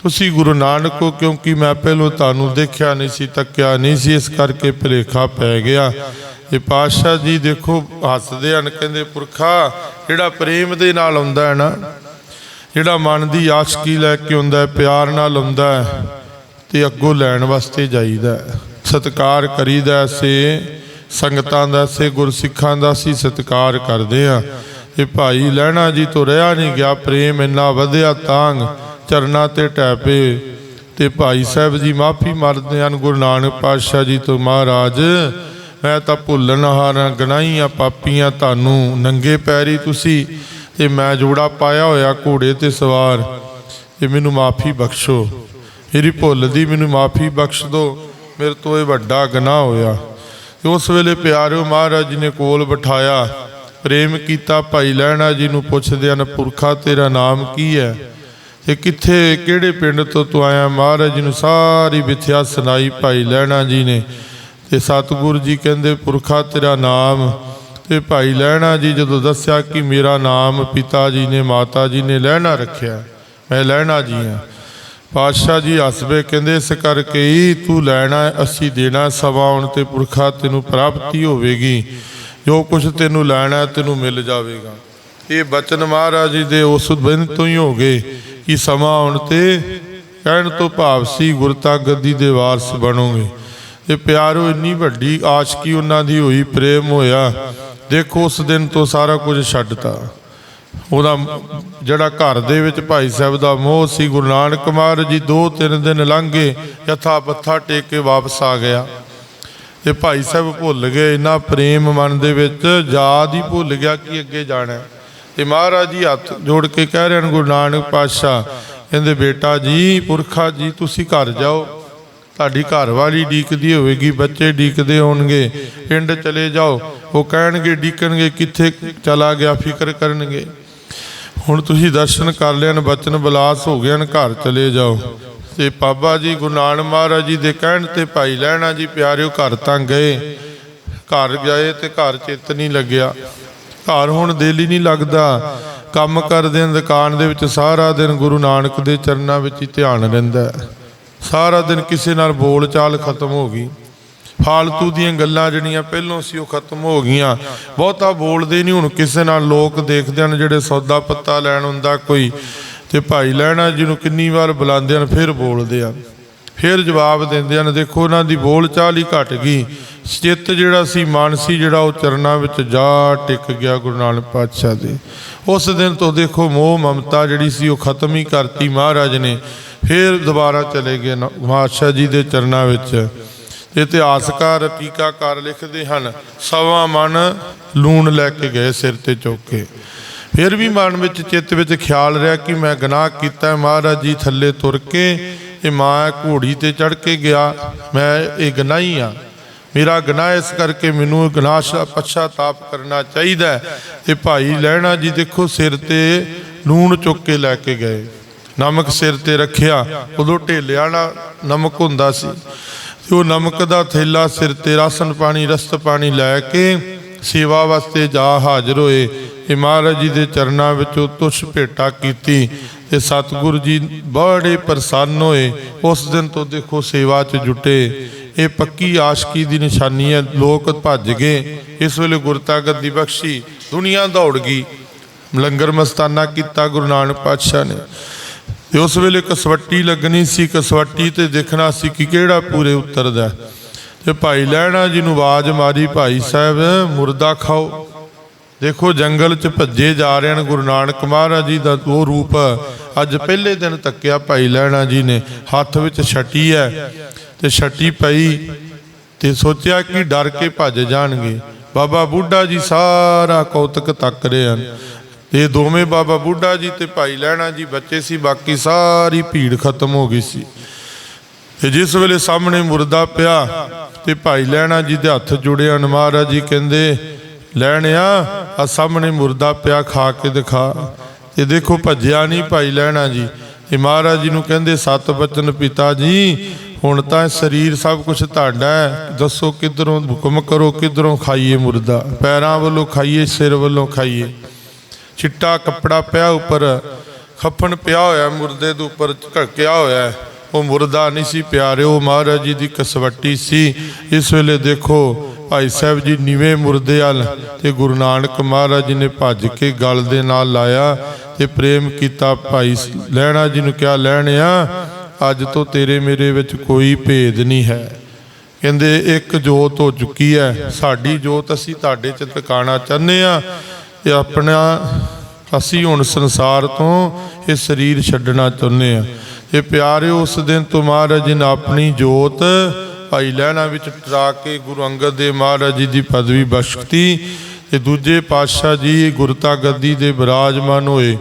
S1: ਤੁਸੀਂ ਗੁਰੂ ਨਾਨਕ ਹੋ, ਕਿਉਂਕਿ ਮੈਂ ਪਹਿਲੋਂ ਤੁਹਾਨੂੰ ਦੇਖਿਆ ਨਹੀਂ ਸੀ, ਤੱਕਿਆ ਨਹੀਂ ਸੀ, ਇਸ ਕਰਕੇ ਭੁਲੇਖਾ ਪੈ ਗਿਆ ਇਹ ਪਾਤਸ਼ਾਹ ਜੀ ਦੇਖੋ, ਹੱਸਦੇ ਹਨ, ਕਹਿੰਦੇ, ਪੁਰਖਾ, ਜਿਹੜਾ ਪ੍ਰੇਮ ਦੇ ਨਾਲ ਹੁੰਦਾ ਹੈ ਨਾ, ਜਿਹੜਾ ਮਨ ਦੀ ਆਸ਼ਕੀ ਲੈ ਕੇ ਹੁੰਦਾ ਹੈ, ਪਿਆਰ ਨਾਲ ਹੁੰਦਾ ਹੈ, ਤੇ ਅੱਗੋਂ ਲੈਣ ਵਾਸਤੇ ਜਾਈਦਾ ਹੈ। ਸਤਿਕਾਰ ਕਰੀਦਾ ਸੇ ਸੰਗਤਾਂ ਦਾ, ਸੇ ਗੁਰਸਿੱਖਾਂ ਦਾ ਸੀ ਸਤਿਕਾਰ ਕਰਦੇ ਆ ਇਹ ਭਾਈ ਲੈਣਾ ਜੀ ਤੋਂ ਰਿਹਾ ਨਹੀਂ ਗਿਆ, ਪ੍ਰੇਮ ਇੰਨਾ ਵਧਿਆ ਤਾਂਗ ਚਰਨਾਂ ਤੇ ਟੈਪੇ ਤੇ ਭਾਈ ਸਾਹਿਬ ਜੀ ਮਾਫੀ ਮੰਗਦੇ ਹਨ, ਗੁਰੂ ਨਾਨਕ ਪਾਤਸ਼ਾਹ ਜੀ ਤੋਂ ਮਹਾਰਾਜ। ਮੈਂ ਤਾਂ ਭੁੱਲਣ ਹਾਰਾਂ ਗਨਾਈਆਂ ਪਾਪੀਆਂ, ਤੁਹਾਨੂੰ ਨੰਗੇ ਪੈਰੀ ਤੁਸੀਂ ਤੇ ਮੈਂ ਜੋੜਾ ਪਾਇਆ ਹੋਇਆ ਘੋੜੇ ਤੇ ਸਵਾਰ। ਇਹ ਮੈਨੂੰ ਮਾਫੀ ਬਖਸ਼ੋ। ਮੇਰੀ ਭੁੱਲ ਦੀ ਮੈਨੂੰ ਮਾਫੀ ਬਖਸ਼ ਦਿਓ ਮੇਰੇ ਤੋਂ ਇਹ ਵੱਡਾ ਗੁਨਾਹ ਹੋਇਆ। ਤੇ ਉਸ ਵੇਲੇ ਪਿਆਰਿਓ ਮਹਾਰਾਜ ਜੀ ਨੇ ਕੋਲ ਬਿਠਾਇਆ। ਪ੍ਰੇਮ ਕੀਤਾ, ਭਾਈ ਲੈਣਾ ਜੀ ਨੂੰ ਪੁੱਛਦੇ ਹਨ, ਪੁਰਖਾ ਤੇਰਾ ਨਾਮ ਕੀ ਹੈ? ਤੇ ਕਿੱਥੇ, ਕਿਹੜੇ ਪਿੰਡ ਤੋਂ ਤੂੰ ਆਇਆ? ਮਹਾਰਾਜ ਜੀ ਨੂੰ ਸਾਰੀ ਵਿਥਿਆ ਸੁਣਾਈ, ਭਾਈ ਲੈਣਾ ਜੀ ਨੇ। ਤੇ ਸਤਿਗੁਰੂ ਜੀ ਕਹਿੰਦੇ, ਪੁਰਖਾ ਤੇਰਾ ਨਾਮ। ਤੇ ਭਾਈ ਲੈਣਾ ਜੀ ਜਦੋਂ ਦੱਸਿਆ ਕਿ ਮੇਰਾ ਨਾਮ ਪਿਤਾ ਜੀ ਨੇ, ਮਾਤਾ ਜੀ ਨੇ ਲੈਣਾ ਰੱਖਿਆ, ਮੈਂ ਲੈਣਾ ਜੀ ਹਾਂ। ਪਾਤਸ਼ਾਹ ਜੀ ਹੱਸਵੇ ਕਹਿੰਦੇ, ਇਸ ਕਰਕੇ ਹੀ ਤੂੰ ਲੈਣਾ, ਅਸੀਂ ਦੇਣਾ ਸਵਾ ਆਉਣ ਤੇ ਪੁਰਖਾ ਤੈਨੂੰ ਪ੍ਰਾਪਤੀ ਹੋਵੇਗੀ। ਜੋ ਕੁਝ ਤੈਨੂੰ ਲੈਣਾ ਤੈਨੂੰ ਮਿਲ ਜਾਵੇਗਾ। ਇਹ ਬਚਨ ਮਹਾਰਾਜ ਜੀ ਦੇ ਉਸ ਦਿਨ ਤੋਂ ਹੀ ਹੋ ਗਏ। ਕਿ ਸਮਾਂ ਆਉਣ ਤੇ ਕਹਿਣ ਤੋਂ ਭਾਵ ਸੀ ਗੁਰਤਾ ਗੱਦੀ ਦੇ ਵਾਰਸ ਬਣੋਗੇ। ਇਹ ਪਿਆਰੋ ਇੰਨੀ ਵੱਡੀ ਆਸ਼ਕੀ ਉਹਨਾਂ ਦੀ ਹੋਈ, ਪ੍ਰੇਮ ਹੋਇਆ। ਦੇਖੋ ਉਸ ਦਿਨ ਤੋਂ ਸਾਰਾ ਕੁਝ ਛੱਡਤਾ। ਉਹਦਾ ਜਿਹੜਾ ਘਰ ਦੇ ਵਿੱਚ ਭਾਈ ਸਾਹਿਬ ਦਾ ਮੋਹ ਸੀ, ਗੁਰੂ ਨਾਨਕ ਕੁਮਾਰ ਜੀ ਦੋ ਤਿੰਨ ਦਿਨ ਲੰਘੇ, ਯਥਾ ਪੱਥਾ ਟੇਕ ਕੇ ਵਾਪਸ ਆ ਗਿਆ। ਤੇ ਭਾਈ ਸਾਹਿਬ ਭੁੱਲ ਗਏ, ਇੰਨਾ ਪ੍ਰੇਮ ਮਨ ਦੇ ਵਿੱਚ, ਯਾਦ ਹੀ ਭੁੱਲ ਗਿਆ ਕਿ ਅੱਗੇ ਜਾਣਾ ਤੇ ਮਹਾਰਾਜ ਜੀ ਹੱਥ ਜੋੜ ਕੇ ਕਹਿ ਰਹੇ ਹਨ, ਗੁਰੂ ਨਾਨਕ ਪਾਤਸ਼ਾਹ, ਕਹਿੰਦੇ, ਬੇਟਾ ਜੀ, ਪੁਰਖਾ ਜੀ, ਤੁਸੀਂ ਘਰ ਜਾਓ। ਤੁਹਾਡੀ ਘਰ ਵਾਲੀ ਡੀਕਦੀ ਹੋਵੇਗੀ, ਬੱਚੇ ਡੀਕਦੇ ਹੋਣਗੇ, ਪਿੰਡ ਚਲੇ ਜਾਓ। ਉਹ ਕਹਿਣਗੇ, ਡੀਕਣਗੇ, ਕਿੱਥੇ ਚਲਾ ਗਿਆ, ਫਿਕਰ ਕਰਨਗੇ। ਹੁਣ ਤੁਸੀਂ ਦਰਸ਼ਨ ਕਰ ਲਿਆ ਬਚਨ ਬਲਾਸ ਹੋ ਗਿਆ ਘਰ ਚਲੇ ਜਾਓ। ਤੇ ਬਾਬਾ ਜੀ, ਗੁਰੂ ਨਾਨਕ ਮਹਾਰਾਜ ਜੀ ਦੇ ਕਹਿਣ ਤੇ ਭਾਈ ਲੈਣਾ ਜੀ, ਪਿਆਰਿਓ, ਘਰ ਤਾਂ ਗਏ। ਘਰ ਗਏ ਤੇ ਘਰ ਚੇਤ ਨਹੀਂ ਲੱਗਿਆ। ਘਰ ਹੁਣ ਦਿਲ ਹੀ ਨਹੀਂ ਲੱਗਦਾ। ਕੰਮ ਕਰਦੇ ਨੇ ਦੁਕਾਨ ਦੇ ਵਿੱਚ ਸਾਰਾ ਦਿਨ ਗੁਰੂ ਨਾਨਕ ਦੇ ਚਰਨਾਂ ਵਿੱਚ ਹੀ ਧਿਆਨ ਰਹਿੰਦਾ ਸਾਰਾ ਦਿਨ ਕਿਸੇ ਨਾਲ ਬੋਲਚਾਲ ਖਤਮ ਹੋ ਗਈ। ਫਾਲਤੂ ਦੀਆਂ ਗੱਲਾਂ ਜਿਹੜੀਆਂ ਪਹਿਲੋਂ ਸੀ, ਉਹ ਖਤਮ ਹੋ ਗਈਆਂ। ਬਹੁਤਾ ਬੋਲਦੇ ਨਹੀਂ ਹੁਣ ਕਿਸੇ ਨਾਲ। ਲੋਕ ਦੇਖਦੇ ਹਨ, ਜਿਹੜੇ ਸੌਦਾ ਪੱਤਾ ਲੈਣ ਹੁੰਦਾ ਕੋਈ ਤੇ ਭਾਈ ਲੈਣਾ ਜਿਹਨੂੰ ਕਿੰਨੀ ਵਾਰ ਬੁਲਾਉਂਦੇ ਹਨ, ਫਿਰ ਬੋਲਦੇ ਆ। ਫਿਰ ਜਵਾਬ ਦਿੰਦੇ ਹਨ, ਦੇਖੋ ਉਹਨਾਂ ਦੀ ਬੋਲ ਚਾਲ ਹੀ ਘਟ ਗਈ। ਚਿੱਤ ਜਿਹੜਾ ਸੀ ਮਨ ਸੀ ਜਿਹੜਾ ਉਹ ਚਰਨਾਂ ਵਿੱਚ ਜਾ ਟਿਕ ਗਿਆ ਗੁਰੂ ਨਾਨਕ ਪਾਤਸ਼ਾਹ ਦੇ। ਉਸ ਦਿਨ ਤੋਂ ਦੇਖੋ ਮੋਹ, ਮਮਤਾ ਜਿਹੜੀ ਸੀ, ਉਹ ਖਤਮ ਹੀ ਕਰਤੀ ਮਹਾਰਾਜ ਨੇ। ਫਿਰ ਦੁਬਾਰਾ ਚਲੇ ਗਏ ਨ- ਪਾਤਸ਼ਾਹ ਜੀ ਦੇ ਚਰਨਾਂ ਵਿੱਚ। ਇਤਿਹਾਸਕਾਰ ਟੀਕਾਕਾਰ ਲਿਖਦੇ ਹਨ, ਸਵਾ ਮਨ ਲੂਣ ਲੈ ਕੇ ਗਏ ਸਿਰ ਤੇ ਚੁੱਕ ਕੇ। ਫਿਰ ਵੀ ਮਨ ਵਿੱਚ, ਚਿੱਤ ਵਿੱਚ ਖਿਆਲ ਰਿਹਾ ਕਿ ਮੈਂ ਗੁਨਾਹ ਕੀਤਾ, ਮਹਾਰਾਜ ਜੀ ਥੱਲੇ ਤੁਰ ਕੇ ਇਹ ਮਾਂ ਘੋੜੀ ਤੇ ਚੜ ਕੇ ਗਿਆ, ਮੈਂ ਇਹ ਗਨਾਹੀ ਆ। ਮੇਰਾ ਗਨਾਹ ਇਸ ਕਰਕੇ ਮੈਨੂੰ ਗੁਨਾਹ ਪਛਤਾਪ ਕਰਨਾ ਚਾਹੀਦਾ ਹੈ। ਤੇ ਭਾਈ ਲੈਣਾ ਜੀ ਦੇਖੋ ਸਿਰ ਤੇ ਲੂਣ ਚੁੱਕ ਕੇ ਲੈ ਕੇ ਗਏ। ਨਮਕ ਸਿਰ ਤੇ ਰੱਖਿਆ, ਉਦੋਂ ਢੇਲਿਆਂ ਨਾਲ ਨਮਕ ਹੁੰਦਾ ਸੀ। ਤੇ ਉਹ ਨਮਕ ਦਾ ਥੈਲਾ ਸਿਰ ਤੇ ਰਾਸ਼ਨ ਪਾਣੀ, ਰਸਤ ਪਾਣੀ ਲੈ ਕੇ ਸੇਵਾ ਵਾਸਤੇ ਜਾ ਹਾਜ਼ਰ ਹੋਏ। ਇਹ ਮਹਾਰਾਜ ਜੀ ਦੇ ਚਰਨਾਂ ਵਿੱਚ ਉਹ ਤੁਸ਼ ਭੇਟਾ ਕੀਤੀ। ਤੇ ਸਤਿਗੁਰੂ ਜੀ ਬੜੇ ਪ੍ਰਸੰਨ ਹੋਏ, ਉਸ ਦਿਨ ਤੋਂ ਦੇਖੋ ਸੇਵਾ 'ਚ ਜੁਟੇ। ਇਹ ਪੱਕੀ ਆਸ਼ਕੀ ਦੀ ਨਿਸ਼ਾਨੀ ਹੈ, ਲੋਕ ਭੱਜ ਗਏ। ਇਸ ਵੇਲੇ ਗੁਰਤਾ ਦੀ ਬਖਸ਼ੀ ਦੁਨੀਆ ਦੌੜ ਗਈ। ਲੰਗਰ ਮਸਤਾਨਾ ਕੀਤਾ ਗੁਰੂ ਨਾਨਕ ਪਾਤਸ਼ਾਹ ਨੇ। ਤੇ ਉਸ ਵੇਲੇ ਕਸਵੱਟੀ ਲੱਗਣੀ ਸੀ, ਕਸਵੱਟੀ ਤੇ ਦੇਖਣਾ ਸੀ ਕਿ ਕਿਹੜਾ ਪੂਰੇ ਉਤਰਦਾ। ਤੇ ਭਾਈ ਲੈਣਾ ਜੀ ਨੂੰ ਆਵਾਜ਼ ਮਾਰੀ, ਭਾਈ ਸਾਹਿਬ, ਮੁਰਦਾ ਖਾਓ। ਦੇਖੋ ਜੰਗਲ 'ਚ ਭੱਜੇ ਜਾ ਰਹੇ ਹਨ, ਗੁਰੂ ਨਾਨਕ ਮਹਾਰਾਜ ਜੀ ਦਾ ਉਹ ਰੂਪ ਅੱਜ ਪਹਿਲੇ ਦਿਨ ਤੱਕਿਆ ਭਾਈ ਲੈਣਾ ਜੀ ਨੇ ਹੱਥ ਵਿੱਚ ਛਟੀ ਹੈ ਤੇ ਛਟੀ ਪਈ ਤੇ ਸੋਚਿਆ ਕਿ ਡਰ ਕੇ ਭੱਜ ਜਾਣਗੇ। ਬਾਬਾ ਬੁੱਢਾ ਜੀ ਸਾਰਾ ਕੌਤਕ ਤੱਕ ਰਹੇ ਹਨ। ਇਹ ਦੋਵੇਂ ਬਾਬਾ ਬੁੱਢਾ ਜੀ ਤੇ ਭਾਈ ਲੈਣਾ ਜੀ ਬੱਚੇ ਸੀ, ਬਾਕੀ ਸਾਰੀ ਭੀੜ ਖਤਮ ਹੋ ਗਈ ਸੀ। ਤੇ ਜਿਸ ਵੇਲੇ ਸਾਹਮਣੇ ਮੁਰਦਾ ਪਿਆ ਤੇ ਭਾਈ ਲੈਣਾ ਜੀ ਦੇ ਹੱਥ ਜੁੜੇ ਹਨ ਮਹਾਰਾਜ ਜੀ ਕਹਿੰਦੇ ਲੈਣਿਆ ਆ ਸਾਹਮਣੇ ਮੁਰਦਾ ਪਿਆ ਖਾ ਕੇ ਦਿਖਾ। ਤੇ ਦੇਖੋ ਭੱਜਿਆ ਨਹੀਂ ਭਾਈ ਲੈਣਾ ਜੀ। ਇਹ ਮਹਾਰਾਜ ਜੀ ਨੂੰ ਕਹਿੰਦੇ, ਸਤ ਬਚਨ ਪਿਤਾ ਜੀ, ਹੁਣ ਤਾਂ ਸਰੀਰ ਸਭ ਕੁਝ ਤੁਹਾਡਾ ਹੈ। ਦੱਸੋ ਕਿੱਧਰੋਂ ਹੁਕਮ ਕਰੋ, ਕਿੱਧਰੋਂ ਖਾਈਏ ਮੁਰਦਾ? ਪੈਰਾਂ ਵੱਲੋਂ ਖਾਈਏ, ਸਿਰ ਵੱਲੋਂ ਖਾਈਏ? ਚਿੱਟਾ ਕੱਪੜਾ ਪਿਆ ਉੱਪਰ, ਖੱਫਣ ਪਿਆ ਹੋਇਆ, ਮੁਰਦੇ ਦੇ ਉੱਪਰ ਢੱਕਿਆ ਹੋਇਆ ਉਹ ਮੁਰਦਾ ਨਹੀਂ ਸੀ ਪਿਆਰਿਓ ਮਹਾਰਾਜ ਜੀ ਦੀ ਕਸਵੱਟੀ ਸੀ। ਇਸ ਵੇਲੇ ਦੇਖੋ ਭਾਈ ਸਾਹਿਬ ਜੀ ਨੀਵੇਂ ਮੁਰਦੇ ਹਲ ਤੇ ਗੁਰੂ ਨਾਨਕ ਮਹਾਰਾਜ ਜੀ ਨੇ ਭੱਜ ਕੇ ਗਲ ਦੇ ਨਾਲ ਲਾਇਆ ਤੇ ਪ੍ਰੇਮ ਕੀਤਾ, ਭਾਈ ਸ- ਲੈਣਾ ਜੀ ਨੂੰ ਕਿਹਾ ਲੈਣਿਆ ਅੱਜ ਤੋਂ ਤੇਰੇ ਮੇਰੇ ਵਿੱਚ ਕੋਈ ਭੇਦ ਨਹੀਂ ਹੈ। ਕਹਿੰਦੇ, ਇੱਕ ਜੋਤ ਹੋ ਚੁੱਕੀ ਹੈ, ਸਾਡੀ ਜੋਤ ਅਸੀਂ ਤੁਹਾਡੇ ਚ ਟਿਕਾਣਾ ਚਾਹੁੰਦੇ ਆ ਤੇ ਆਪਣਾ, ਅਸੀਂ ਹੁਣ ਸੰਸਾਰ ਤੋਂ ਇਹ ਸਰੀਰ ਛੱਡਣਾ ਚਾਹੁੰਦੇ ਆ ਇਹ ਪਿਆਰਿਓ, ਉਸ ਦਿਨ ਤੋਂ ਮਹਾਰਾਜ ਜੀ ਨੇ ਆਪਣੀ ਜੋਤ ਭਾਈ ਲਹਿਣਾ ਵਿੱਚ ਟਰਾ ਕੇ ਗੁਰੂ ਅੰਗਦ ਦੇਵ ਮਹਾਰਾਜ ਜੀ ਦੀ ਪਦਵੀ ਬਖਸ਼ਤੀ ਤੇ ਦੂਜੇ ਪਾਤਸ਼ਾਹ ਜੀ ਗੁਰਤਾ ਗੱਦੀ ਦੇ ਬਿਰਾਜਮਾਨ ਹੋਏ।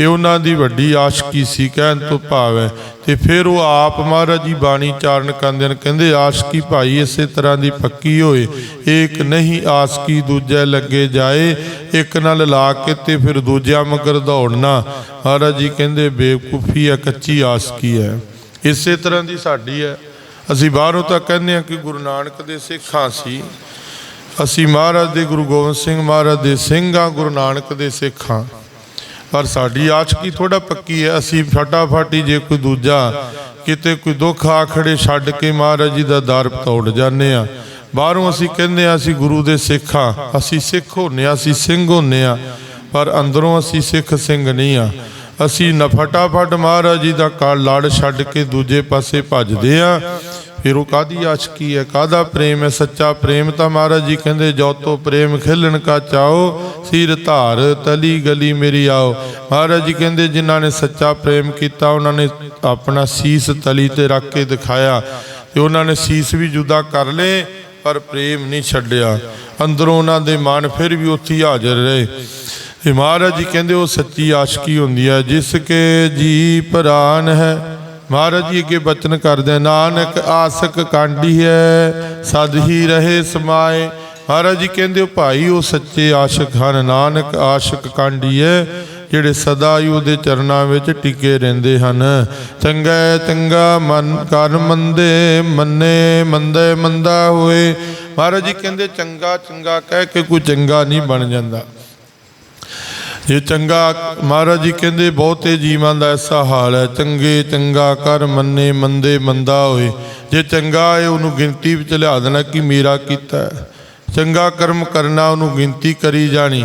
S1: ਇਹ ਉਹਨਾਂ ਦੀ ਵੱਡੀ ਆਸ਼ਕੀ ਸੀ, ਕਹਿਣ ਤੋਂ ਭਾਵ ਹੈ। ਤੇ ਫਿਰ ਉਹ ਆਪ ਮਹਾਰਾਜ ਜੀ ਬਾਣੀ ਚਾਰਨ ਕਰਦੇ ਨੇ, ਕਹਿੰਦੇ ਆਸ਼ਕੀ ਭਾਈ ਇਸੇ ਤਰ੍ਹਾਂ ਦੀ ਪੱਕੀ ਹੋਏ। ਇੱਕ ਨਹੀਂ ਆਸ਼ਕੀ ਦੂਜੇ ਲੱਗੇ ਜਾਏ, ਇੱਕ ਨਾਲ ਲਾ ਕੇ ਤੇ ਫਿਰ ਦੂਜਿਆਂ ਮਗਰ ਦੌੜਨਾ ਮਹਾਰਾਜ ਜੀ ਕਹਿੰਦੇ ਬੇਵਕੂਫੀ ਹੈ, ਕੱਚੀ ਆਸ਼ਕੀ ਹੈ। ਇਸੇ ਤਰ੍ਹਾਂ ਦੀ ਸਾਡੀ ਹੈ। ਅਸੀਂ ਬਾਹਰੋਂ ਤਾਂ ਕਹਿੰਦੇ ਹਾਂ ਕਿ ਗੁਰੂ ਨਾਨਕ ਦੇ ਸਿੱਖਾਂ ਸੀ ਅਸੀਂ। ਮਹਾਰਾਜ ਦੇ ਗੁਰੂ ਗੋਬਿੰਦ ਸਿੰਘ ਮਹਾਰਾਜ ਦੇ ਸਿੰਘਾਂ ਗੁਰੂ ਨਾਨਕ ਦੇ ਸਿੱਖਾਂ ਪਰ ਸਾਡੀ ਆਸ਼ਕੀ ਥੋੜਾ ਪੱਕੀ ਹੈ, ਅਸੀਂ ਫਟਾਫਟੀ ਜੇ ਕੋਈ ਦੂਜਾ ਕਿਤੇ ਕੋਈ ਦੁੱਖ ਆਖੜੇ ਛੱਡ ਕੇ ਮਹਾਰਾਜ ਜੀ ਦਾ ਦਰ ਤੋੜ ਜਾਂਦੇ ਆ ਬਾਹਰੋਂ ਅਸੀਂ ਕਹਿੰਦੇ ਆ ਅਸੀਂ ਗੁਰੂ ਦੇ ਸਿੱਖਾਂ ਅਸੀਂ ਸਿੱਖ ਹੁੰਨੇ ਆ ਅਸੀਂ ਸਿੰਘ ਹੁੰਨੇ ਆ ਪਰ ਅੰਦਰੋਂ ਅਸੀਂ ਸਿੱਖ ਸਿੰਘ ਨਹੀਂ ਆ ਅਸੀਂ ਨਾ ਫਟਾਫਟ ਮਹਾਰਾਜ ਜੀ ਦਾ ਕਾਲ ਲੜ ਛੱਡ ਕੇ ਦੂਜੇ ਪਾਸੇ ਭੱਜਦੇ ਆ। ਫਿਰ ਉਹ ਕਾਦੀ ਆਸ਼ਕੀ ਹੈ ਕਾਦਾ ਪ੍ਰੇਮ ਹੈ? ਸੱਚਾ ਪ੍ਰੇਮ ਤਾਂ ਮਹਾਰਾਜ ਜੀ ਕਹਿੰਦੇ ਜੋ ਤੋ ਪ੍ਰੇਮ ਖੇਲਣ ਕਾ ਚਾਓ ਸਿਰ ਧਾਰ ਤਲੀ ਗਲੀ ਮੇਰੀ ਆਓ। ਮਹਾਰਾਜ ਜੀ ਕਹਿੰਦੇ, ਜਿਨ੍ਹਾਂ ਨੇ ਸੱਚਾ ਪ੍ਰੇਮ ਕੀਤਾ, ਉਹਨਾਂ ਨੇ ਆਪਣਾ ਸੀਸ ਤਲੀ ਤੇ ਰੱਖ ਕੇ ਦਿਖਾਇਆ ਤੇ ਉਹਨਾਂ ਨੇ ਸੀਸ ਵੀ ਜੁਦਾ ਕਰ ਲਏ। ਪਰ ਪ੍ਰੇਮ ਨਹੀਂ ਛੱਡਿਆ। ਅੰਦਰੋਂ ਉਹਨਾਂ ਦੇ ਮਨ ਫਿਰ ਵੀ ਉੱਥੇ ਹਾਜ਼ਰ ਰਹੇ। ਇਹ ਮਹਾਰਾਜ ਜੀ ਕਹਿੰਦੇ, ਉਹ ਸੱਚੀ ਆਸ਼ਕੀ ਹੁੰਦੀ ਹੈ, ਜਿਸ ਕੇ ਜੀ ਪ੍ਰਾਨ ਹੈ। ਮਹਾਰਾਜ ਜੀ ਅੱਗੇ ਬਚਨ ਕਰਦੇ ਨਾਨਕ ਆਸਕ ਕਾਂਢੀ ਹੈ, ਸਦ ਹੀ ਰਹੇ ਸਮਾਏ। ਮਹਾਰਾਜ ਜੀ ਕਹਿੰਦੇ ਹੋ ਭਾਈ ਉਹ ਸੱਚੇ ਆਸ਼ਕ ਹਨ, ਨਾਨਕ ਆਸ਼ਕ ਕਾਂਢੀ ਹੈ। ਜਿਹੜੇ ਸਦਾ ਹੀ ਉਹਦੇ ਚਰਨਾਂ ਵਿੱਚ ਟਿਕੇ ਰਹਿੰਦੇ ਹਨ। ਚੰਗਾ ਚੰਗਾ ਮਨ ਕਰ ਮੰਦੇ, ਮੰਨੇ, ਮੰਦੇ ਮੰਦਾ ਹੋਏ। ਮਹਾਰਾਜ ਜੀ ਕਹਿੰਦੇ, ਚੰਗਾ ਚੰਗਾ ਕਹਿ ਕੇ ਕੋਈ ਚੰਗਾ ਨਹੀਂ ਬਣ ਜਾਂਦਾ। ਜੇ ਚੰਗਾ, ਮਹਾਰਾਜ ਜੀ ਕਹਿੰਦੇ, ਬਹੁਤੇ ਜੀਵਾਂ ਦਾ ਐਸਾ ਹਾਲ ਹੈ। ਚੰਗੇ, ਚੰਗਾ ਕਰ ਮੰਨੇ, ਮੰਦੇ, ਮੰਦਾ ਹੋਏ। ਜੇ ਚੰਗਾ ਹੈ, ਉਹਨੂੰ ਗਿਣਤੀ ਵਿੱਚ ਲਿਆ ਦੇਣਾ ਕਿ ਮੇਰਾ ਕੀਤਾ ਚੰਗਾ ਕਰਮ ਕਰਨਾ, ਉਹਨੂੰ ਗਿਣਤੀ ਕਰੀ ਜਾਣੀ।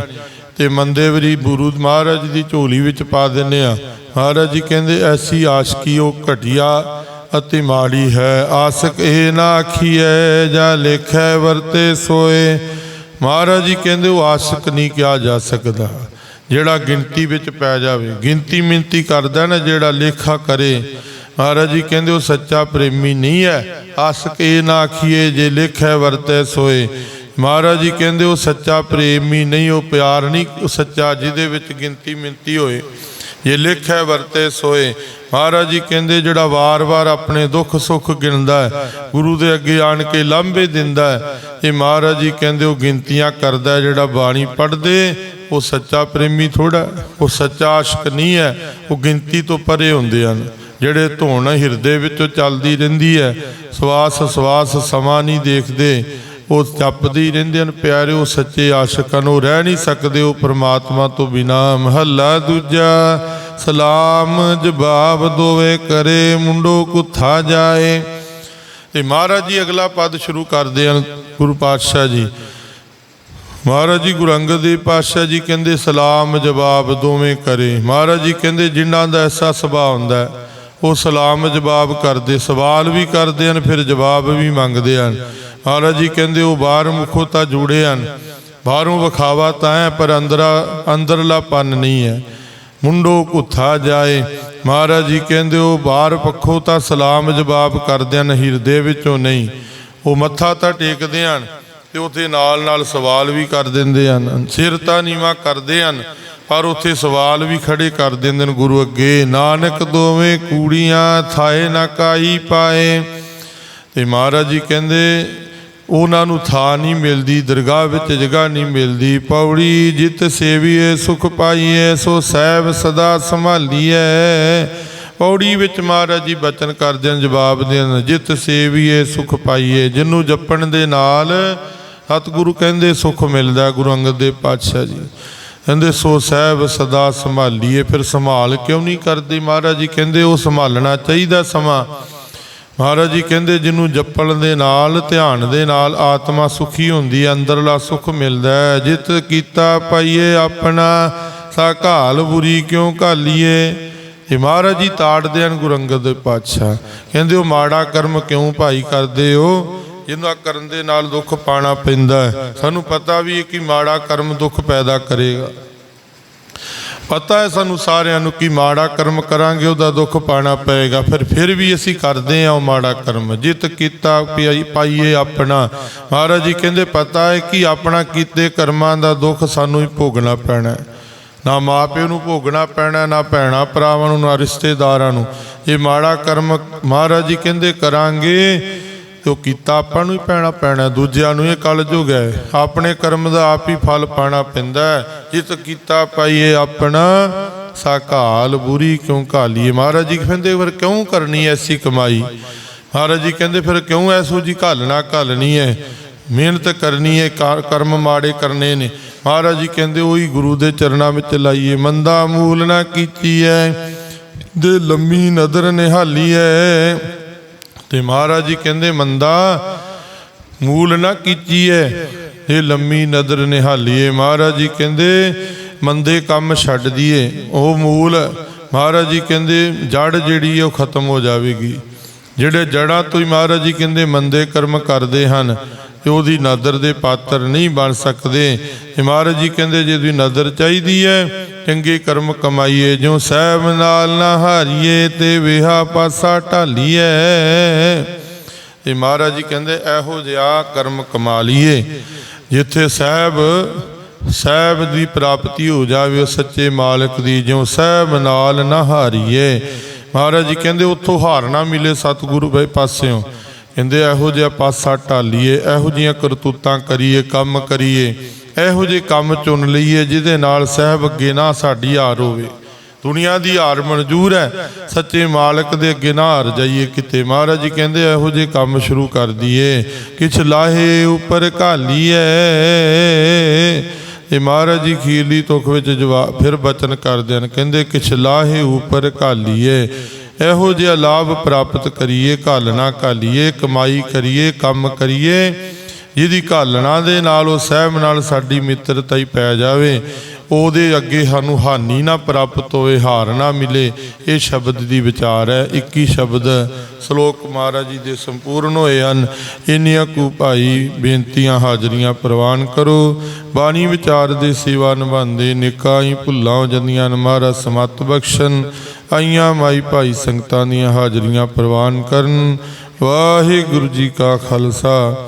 S1: ਤੇ ਮੰਦੇ ਵਰੀ ਗੁਰੂ ਮਹਾਰਾਜ ਦੀ ਝੋਲੀ ਵਿੱਚ ਪਾ ਦਿੰਨੇ ਆ ਮਹਾਰਾਜ ਜੀ ਕਹਿੰਦੇ, ਐਸੀ ਆਸ਼ਕੀ ਉਹ ਘਟਿਆ ਅਤੇ ਮਾੜੀ ਹੈ। ਆਸਕ ਇਹ ਨਾ ਆਖੀਐ, ਜਾਂ ਲੇਖੈ ਵਰਤੇ ਸੋਏ। ਮਹਾਰਾਜ ਜੀ ਕਹਿੰਦੇ, ਉਹ ਆਸ਼ਕ ਨਹੀਂ ਕਿਹਾ ਜਾ ਸਕਦਾ। ਜਿਹੜਾ ਗਿਣਤੀ ਵਿੱਚ ਪੈ ਜਾਵੇ, ਗਿਣਤੀ ਮਿੰਤੀ ਕਰਦਾ ਨਾ, ਜਿਹੜਾ ਲੇਖਾ ਕਰੇ। ਮਹਾਰਾਜ ਜੀ ਕਹਿੰਦੇ, ਉਹ ਸੱਚਾ ਪ੍ਰੇਮੀ ਨਹੀਂ ਹੈ। ਆਸਕ ਇਹ ਨਾ ਆਖੀਏ ਜੇ ਲੇਖੈ ਵਰਤੇ ਸੋਏ। ਮਹਾਰਾਜ ਜੀ ਕਹਿੰਦੇ ਉਹ ਸੱਚਾ ਪ੍ਰੇਮੀ ਨਹੀਂ, ਉਹ ਪਿਆਰ ਨਹੀਂ, ਉਹ ਸੱਚਾ ਜਿਹਦੇ ਵਿੱਚ ਗਿਣਤੀ ਮਿੰਤੀ ਹੋਏ। ਜੇ ਲਿਖੈ ਵਰਤੇ ਸੋਏ। ਮਹਾਰਾਜ ਜੀ ਕਹਿੰਦੇ ਜਿਹੜਾ ਵਾਰ-ਵਾਰ ਆਪਣੇ ਦੁੱਖ ਸੁੱਖ ਗਿਣਦਾ ਹੈ, ਗੁਰੂ ਦੇ ਅੱਗੇ ਆਣ ਕੇ ਲਾਂਭੇ ਦਿੰਦਾ ਹੈ ਇਹ ਮਹਾਰਾਜ ਜੀ ਕਹਿੰਦੇ ਉਹ ਗਿਣਤੀਆਂ ਕਰਦਾ ਜਿਹੜਾ ਬਾਣੀ ਪੜ੍ਹਦੇ, ਉਹ ਸੱਚਾ ਪ੍ਰੇਮੀ ਥੋੜਾ ਉਹ ਸੱਚਾ ਆਸ਼ਕ ਨਹੀਂ ਹੈ, ਉਹ ਗਿਣਤੀ ਤੋਂ ਪਰੇ ਹੁੰਦੇ ਹਨ। ਜਿਹੜੇ ਧੋਣ ਹਿਰਦੇ ਵਿੱਚੋਂ ਚੱਲਦੀ ਰਹਿੰਦੀ ਹੈ ਸਵਾਸ ਸਵਾਸ ਸਮਾਂ ਨਹੀਂ ਦੇਖਦੇ ਉਹ ਜਪਦੇ ਰਹਿੰਦੇ ਹਨ। ਪਿਆਰੇ ਉਹ ਸੱਚੇ ਆਸ਼ਿਕਾਂ ਨੂੰ ਰਹਿ ਨਹੀਂ ਸਕਦੇ। ਉਹ ਪ੍ਰਮਾਤਮਾ ਤੋਂ ਬਿਨਾ ਮਹੱਲਾ ਦੂਜਾ। ਸਲਾਮ ਜਵਾਬ ਦੋਵੇ ਕਰੇ ਮੁੰਡੋ ਕੁੱਥਾ ਜਾਏ। ਤੇ ਮਹਾਰਾਜ ਜੀ ਅਗਲਾ ਪਦ ਸ਼ੁਰੂ ਕਰਦੇ ਹਨ ਗੁਰੂ ਪਾਤਸ਼ਾਹ ਜੀ। ਮਹਾਰਾਜ ਜੀ ਗੁਰੂ ਅੰਗਦ ਦੇਵ ਪਾਤਸ਼ਾਹ ਜੀ ਕਹਿੰਦੇ ਸਲਾਮ ਜਵਾਬ ਦੋਵੇਂ ਕਰੇ। ਮਹਾਰਾਜ ਜੀ ਕਹਿੰਦੇ ਜਿਨ੍ਹਾਂ ਦਾ ਐਸਾ ਸੁਭਾਅ ਹੁੰਦਾ ਹੈ, ਉਹ ਸਲਾਮ ਜਵਾਬ ਕਰਦੇ, ਸਵਾਲ ਵੀ ਕਰਦੇ ਹਨ, ਫਿਰ ਜਵਾਬ ਵੀ ਮੰਗਦੇ ਹਨ। ਮਹਾਰਾਜ ਜੀ ਕਹਿੰਦੇ, ਉਹ ਬਾਹਰ ਮੁਖੋ ਤਾਂ ਜੁੜੇ ਹਨ। ਬਾਹਰੋਂ ਵਿਖਾਵਾ ਤਾਂ ਹੈ, ਪਰ ਅੰਦਰਾ, ਅੰਦਰਲਾ ਪਨ ਨਹੀਂ ਹੈ। ਮੁੰਡੋ ਕੁੱਥਾ ਜਾਏ। ਮਹਾਰਾਜ ਜੀ ਕਹਿੰਦੇ, ਉਹ ਬਾਹਰ ਪੱਖੋਂ ਤਾਂ ਸਲਾਮ ਜਵਾਬ ਕਰਦੇ ਹਨ, ਹਿਰਦੇ ਵਿੱਚੋਂ ਨਹੀਂ। ਉਹ ਮੱਥਾ ਤਾਂ ਟੇਕਦੇ ਹਨ ਤੇ ਉਥੇ ਨਾਲ ਨਾਲ ਸਵਾਲ ਵੀ ਕਰ ਦਿੰਦੇ ਹਨ। ਸਿਰ ਤਾਂ ਨੀਵਾ ਕਰਦੇ ਹਨ। ਪਰ ਉਥੇ ਸਵਾਲ ਵੀ ਖੜੇ ਕਰ ਦਿੰਦੇ ਨੇ ਗੁਰੂ ਅੱਗੇ, ਨਾਨਕ ਦੋਵੇਂ ਕੂੜੀਆਂ ਥਾਏ ਨਾ ਕਾਈ ਪਾਏ? ਤੇ ਮਹਾਰਾਜ ਜੀ ਕਹਿੰਦੇ, ਉਹਨਾਂ ਨੂੰ ਥਾਂ ਨਹੀਂ ਮਿਲਦੀ, ਦਰਗਾਹ ਵਿੱਚ ਜਗ੍ਹਾ ਨਹੀਂ ਮਿਲਦੀ। ਪੌੜੀ ਜਿਤ ਸੇਵੀਏ, ਸੁਖ ਪਾਈਏ, ਸੋ ਸਹਿਬ ਸਦਾ ਸੰਭਾਲੀਏ। ਪੌੜੀ ਵਿੱਚ ਮਹਾਰਾਜ ਜੀ ਬਚਨ ਕਰਦੇ ਹਨ ਜਵਾਬ ਦੇਣ ਹਨ ਜਿਤ ਸੇਵੀਏ, ਸੁਖ ਪਾਈਏ ਜਿਹਨੂੰ ਜਪਣ ਦੇ ਨਾਲ ਸਤਿਗੁਰੂ ਕਹਿੰਦੇ, ਸੁਖ ਮਿਲਦਾ ਗੁਰੂ ਅੰਗਦ ਦੇਵ ਪਾਤਸ਼ਾਹ ਜੀ। ਕਹਿੰਦੇ, ਸੋ ਸਾਹਿਬ ਸਦਾ ਸੰਭਾਲੀਏ। ਫਿਰ ਸੰਭਾਲ ਕਿਉਂ ਨਹੀਂ ਕਰਦੇ? ਮਹਾਰਾਜ ਜੀ ਕਹਿੰਦੇ, ਉਹ ਸੰਭਾਲਣਾ ਚਾਹੀਦਾ ਸਮਾਂ। ਮਹਾਰਾਜ ਜੀ ਕਹਿੰਦੇ, ਜਿਹਨੂੰ ਜਪਣ ਦੇ ਨਾਲ, ਧਿਆਨ ਦੇ ਨਾਲ ਆਤਮਾ ਸੁਖੀ ਹੁੰਦੀ ਹੈ, ਅੰਦਰਲਾ ਸੁਖ ਮਿਲਦਾ ਹੈ। ਜਿਤ ਕੀਤਾ ਪਾਈਏ ਆਪਣਾ, ਸਾ ਘਾਲ ਬੁਰੀ ਕਿਉਂ ਘਾਲੀਏ? ਇਹ ਮਹਾਰਾਜ ਜੀ ਤਾੜਦੇ ਹਨ ਗੁਰੂ ਅੰਗਦ ਦੇ ਪਾਤਸ਼ਾਹ। ਕਹਿੰਦੇ, ਉਹ ਮਾੜਾ ਕਰਮ ਕਿਉਂ ਭਾਈ ਕਰਦੇ ਹੋ? ਜਿਹਨਾਂ ਕਰਨ ਦੇ ਨਾਲ ਦੁੱਖ ਪਾਣਾ ਪੈਂਦਾ ਹੈ। ਸਾਨੂੰ ਪਤਾ ਵੀ ਹੈ ਕਿ ਮਾੜਾ ਕਰਮ ਦੁੱਖ ਪੈਦਾ ਕਰੇਗਾ। ਪਤਾ ਹੈ ਸਾਨੂੰ ਸਾਰਿਆਂ ਨੂੰ ਕਿ ਮਾੜਾ ਕਰਮ ਕਰਾਂਗੇ, ਉਹਦਾ ਦੁੱਖ ਪਾਣਾ ਪਏਗਾ। ਫਿਰ ਫਿਰ ਵੀ ਅਸੀਂ ਕਰਦੇ ਹਾਂ ਉਹ ਮਾੜਾ ਕਰਮ। ਜਿਤ ਕੀਤਾ ਪਿਆਈ ਪਾਈਏ ਆਪਣਾ। ਮਹਾਰਾਜ ਜੀ ਕਹਿੰਦੇ, ਪਤਾ ਹੈ ਕਿ ਆਪਣਾ ਕੀਤੇ ਕਰਮਾਂ ਦਾ ਦੁੱਖ ਸਾਨੂੰ ਹੀ ਭੋਗਣਾ ਪੈਣਾ ਹੈ। ਨਾ ਮਾਪਿਓ ਨੂੰ ਭੋਗਣਾ ਪੈਣਾ, ਨਾ ਭੈਣਾ ਭਰਾਵਾਂ ਨੂੰ, ਨਾ ਰਿਸ਼ਤੇਦਾਰਾਂ ਨੂੰ। ਇਹ ਮਾੜਾ ਕਰਮ ਮਹਾਰਾਜ ਜੀ ਕਹਿੰਦੇ, ਕਰਾਂਗੇ ਤੇ ਉਹ ਕੀਤਾ ਆਪਾਂ ਨੂੰ ਹੀ ਪੈਣਾ ਪੈਣਾ, ਦੂਜਿਆਂ ਨੂੰ ਇਹ ਕਲਯੁਗ ਹੈ। ਆਪਣੇ ਕਰਮ ਦਾ ਆਪ ਹੀ ਫਲ ਪਾਣਾ ਪੈਂਦਾ ਹੈ। ਜਿਤ ਕੀਤਾ ਪਾਈਏ ਆਪਣਾ ਸਾਕਾਲ ਬੁਰੀ ਕਿਉਂ ਘਾਲੀਏ? ਮਹਾਰਾਜ ਜੀ ਕਹਿੰਦੇ, ਫਿਰ ਕਿਉਂ ਕਰਨੀ ਐਸੀ ਕਮਾਈ? ਮਹਾਰਾਜ ਜੀ ਕਹਿੰਦੇ, ਫਿਰ ਕਿਉਂ ਐਸੋ ਜੀ ਘਾਲਣਾ ਘਾਲਣੀ ਹੈ? ਮਿਹਨਤ ਕਰਨੀ ਹੈ ਕਰ- ਕਰਮ ਮਾੜੇ ਕਰਨੇ ਨੇ। ਮਹਾਰਾਜ ਜੀ ਕਹਿੰਦੇ, ਉਹੀ ਗੁਰੂ ਦੇ ਚਰਨਾਂ ਵਿੱਚ ਲਾਈਏ। ਮੰਦਾ ਮੂਲ ਨਾ ਕੀਤੀ ਹੈ ਦੇ ਲੰਮੀ ਨਦਰ ਨਿਹਾਲੀ ਹੈ ਤੇ ਮਹਾਰਾਜ ਜੀ ਕਹਿੰਦੇ, ਮੰਦਾ, ਮੂਲ ਨਾ ਕੀਚੀਐ, ਇਹ ਲੰਮੀ ਨਦਰ ਨਿਹਾਲੀਏ ਮਹਾਰਾਜ ਜੀ ਕਹਿੰਦੇ, ਮੰਦੇ ਕੰਮ ਛੱਡ ਦੀਏ, ਉਹ ਮੂਲ। ਮਹਾਰਾਜ ਜੀ ਕਹਿੰਦੇ ਜੜ ਜਿਹੜੀ ਹੈ ਉਹ ਖਤਮ ਹੋ ਜਾਵੇਗੀ। ਜਿਹੜੇ ਜੜਾਂ ਤੋਂ ਹੀ ਮਹਾਰਾਜ ਜੀ ਕਹਿੰਦੇ, ਮੰਦੇ ਕਰਮ ਕਰਦੇ ਹਨ, ਤੇ ਉਹਦੀ ਨਦਰ ਦੇ ਪਾਤਰ ਨਹੀਂ ਬਣ ਸਕਦੇ। ਮਹਾਰਾਜ ਜੀ ਕਹਿੰਦੇ, ਜੇ ਦੀ ਨਦਰ ਚਾਹੀਦੀ ਹੈ ਚੰਗੇ ਕਰਮ ਕਮਾਈਏ, ਜਿਉ ਸਹਿਬ ਨਾਲ ਨਾ ਹਾਰੀਏ, ਤੇ ਵਿਹਾ ਪਾਸਾ ਢਾਲੀਏ। ਤੇ ਮਹਾਰਾਜ ਜੀ ਕਹਿੰਦੇ, ਇਹੋ ਜਿਹਾ ਕਰਮ ਕਮਾ ਲਈਏ, ਜਿੱਥੇ ਸਹਿਬ ਸਹਿਬ ਦੀ ਪ੍ਰਾਪਤੀ ਹੋ ਜਾਵੇ ਸੱਚੇ ਮਾਲਕ ਦੀ, ਜਿਉ ਸਹਿਬ ਨਾਲ ਨਾ ਹਾਰੀਏ। ਮਹਾਰਾਜ ਜੀ ਕਹਿੰਦੇ, ਉੱਥੋਂ ਹਾਰ ਨਾ ਮਿਲੇ ਸਤਿਗੁਰੂ ਵੇ ਪਾਸਿਓਂ। ਕਹਿੰਦੇ, ਇਹੋ ਜਿਹਾ ਪਾਸਾ ਢਾਲੀਏ, ਇਹੋ ਜਿਹੀਆਂ ਕਰਤੂਤਾਂ ਕਰੀਏ, ਕੰਮ ਕਰੀਏ। ਇਹੋ ਜਿਹੇ ਕੰਮ ਚੁਣ ਲਈਏ ਜਿਹਦੇ ਨਾਲ ਸਹਿਬ ਅੱਗੇ ਨਾ ਸਾਡੀ ਹਾਰ ਹੋਵੇ। ਦੁਨੀਆ ਦੀ ਹਾਰ ਮਨਜ਼ੂਰ ਹੈ। ਸੱਚੇ ਮਾਲਕ ਦੇ ਅੱਗੇ ਨਾ ਹਾਰ ਜਾਈਏ ਕਿਤੇ। ਮਹਾਰਾਜ ਜੀ ਕਹਿੰਦੇ ਇਹੋ ਜਿਹੇ ਕੰਮ ਸ਼ੁਰੂ ਕਰ ਦਈਏ। ਕਿਛ ਲਾਹੇ ਉੱਪਰ ਘਾਲੀਏ ਇਹ ਮਹਾਰਾਜ ਜੀ ਖੀਰਲੀ ਤੁਖ ਵਿੱਚ ਜਵਾਬ ਫਿਰ ਬਚਨ ਕਰਦੇ ਹਨ। ਕਹਿੰਦੇ ਕਿਛ ਲਾਹੇ ਉੱਪਰ ਘਾਲੀਏ ਇਹੋ ਜਿਹਾ ਲਾਭ ਪ੍ਰਾਪਤ ਕਰੀਏ, ਘਾਲਣਾ ਘਾਲੀਏ, ਕਮਾਈ ਕਰੀਏ, ਕੰਮ ਕਰੀਏ। ਜਿਹਦੀ ਘਾਲਣਾ ਦੇ ਨਾਲ ਉਹ ਸਹਿਬ ਨਾਲ ਸਾਡੀ ਮਿੱਤਰਤਾ ਹੀ ਪੈ ਜਾਵੇ, ਉਹਦੇ ਅੱਗੇ ਸਾਨੂੰ ਹਾਨੀ ਨਾ ਪ੍ਰਾਪਤ ਹੋਵੇ, ਹਾਰ ਨਾ ਮਿਲੇ, ਇਹ ਸ਼ਬਦ ਦੀ ਵਿਚਾਰ ਹੈ 21 ਸ਼ਬਦ ਸ਼ਲੋਕ ਮਹਾਰਾਜ ਜੀ ਦੇ ਸੰਪੂਰਨ ਹੋਏ ਹਨ। ਇੰਨੀਆਂ ਕੁ ਭਾਈ ਬੇਨਤੀਆਂ ਹਾਜ਼ਰੀਆਂ ਪ੍ਰਵਾਨ ਕਰੋ, ਬਾਣੀ ਵਿਚਾਰ ਦੇ ਸੇਵਾ ਨਿਭਾਉਂਦੇ, ਨਿੱਕਾ ਹੀ ਭੁੱਲਾਂ ਹੋ ਜਾਂਦੀਆਂ ਨੇ ਮਹਾਰਾਜ ਸਮਤ ਬਖਸ਼ਣ, ਆਈਆਂ ਮਾਈ ਭਾਈ ਸੰਗਤਾਂ ਦੀਆਂ ਹਾਜ਼ਰੀਆਂ ਪ੍ਰਵਾਨ ਕਰਨ। ਵਾਹਿਗੁਰੂ ਜੀ ਕਾ ਖਾਲਸਾ।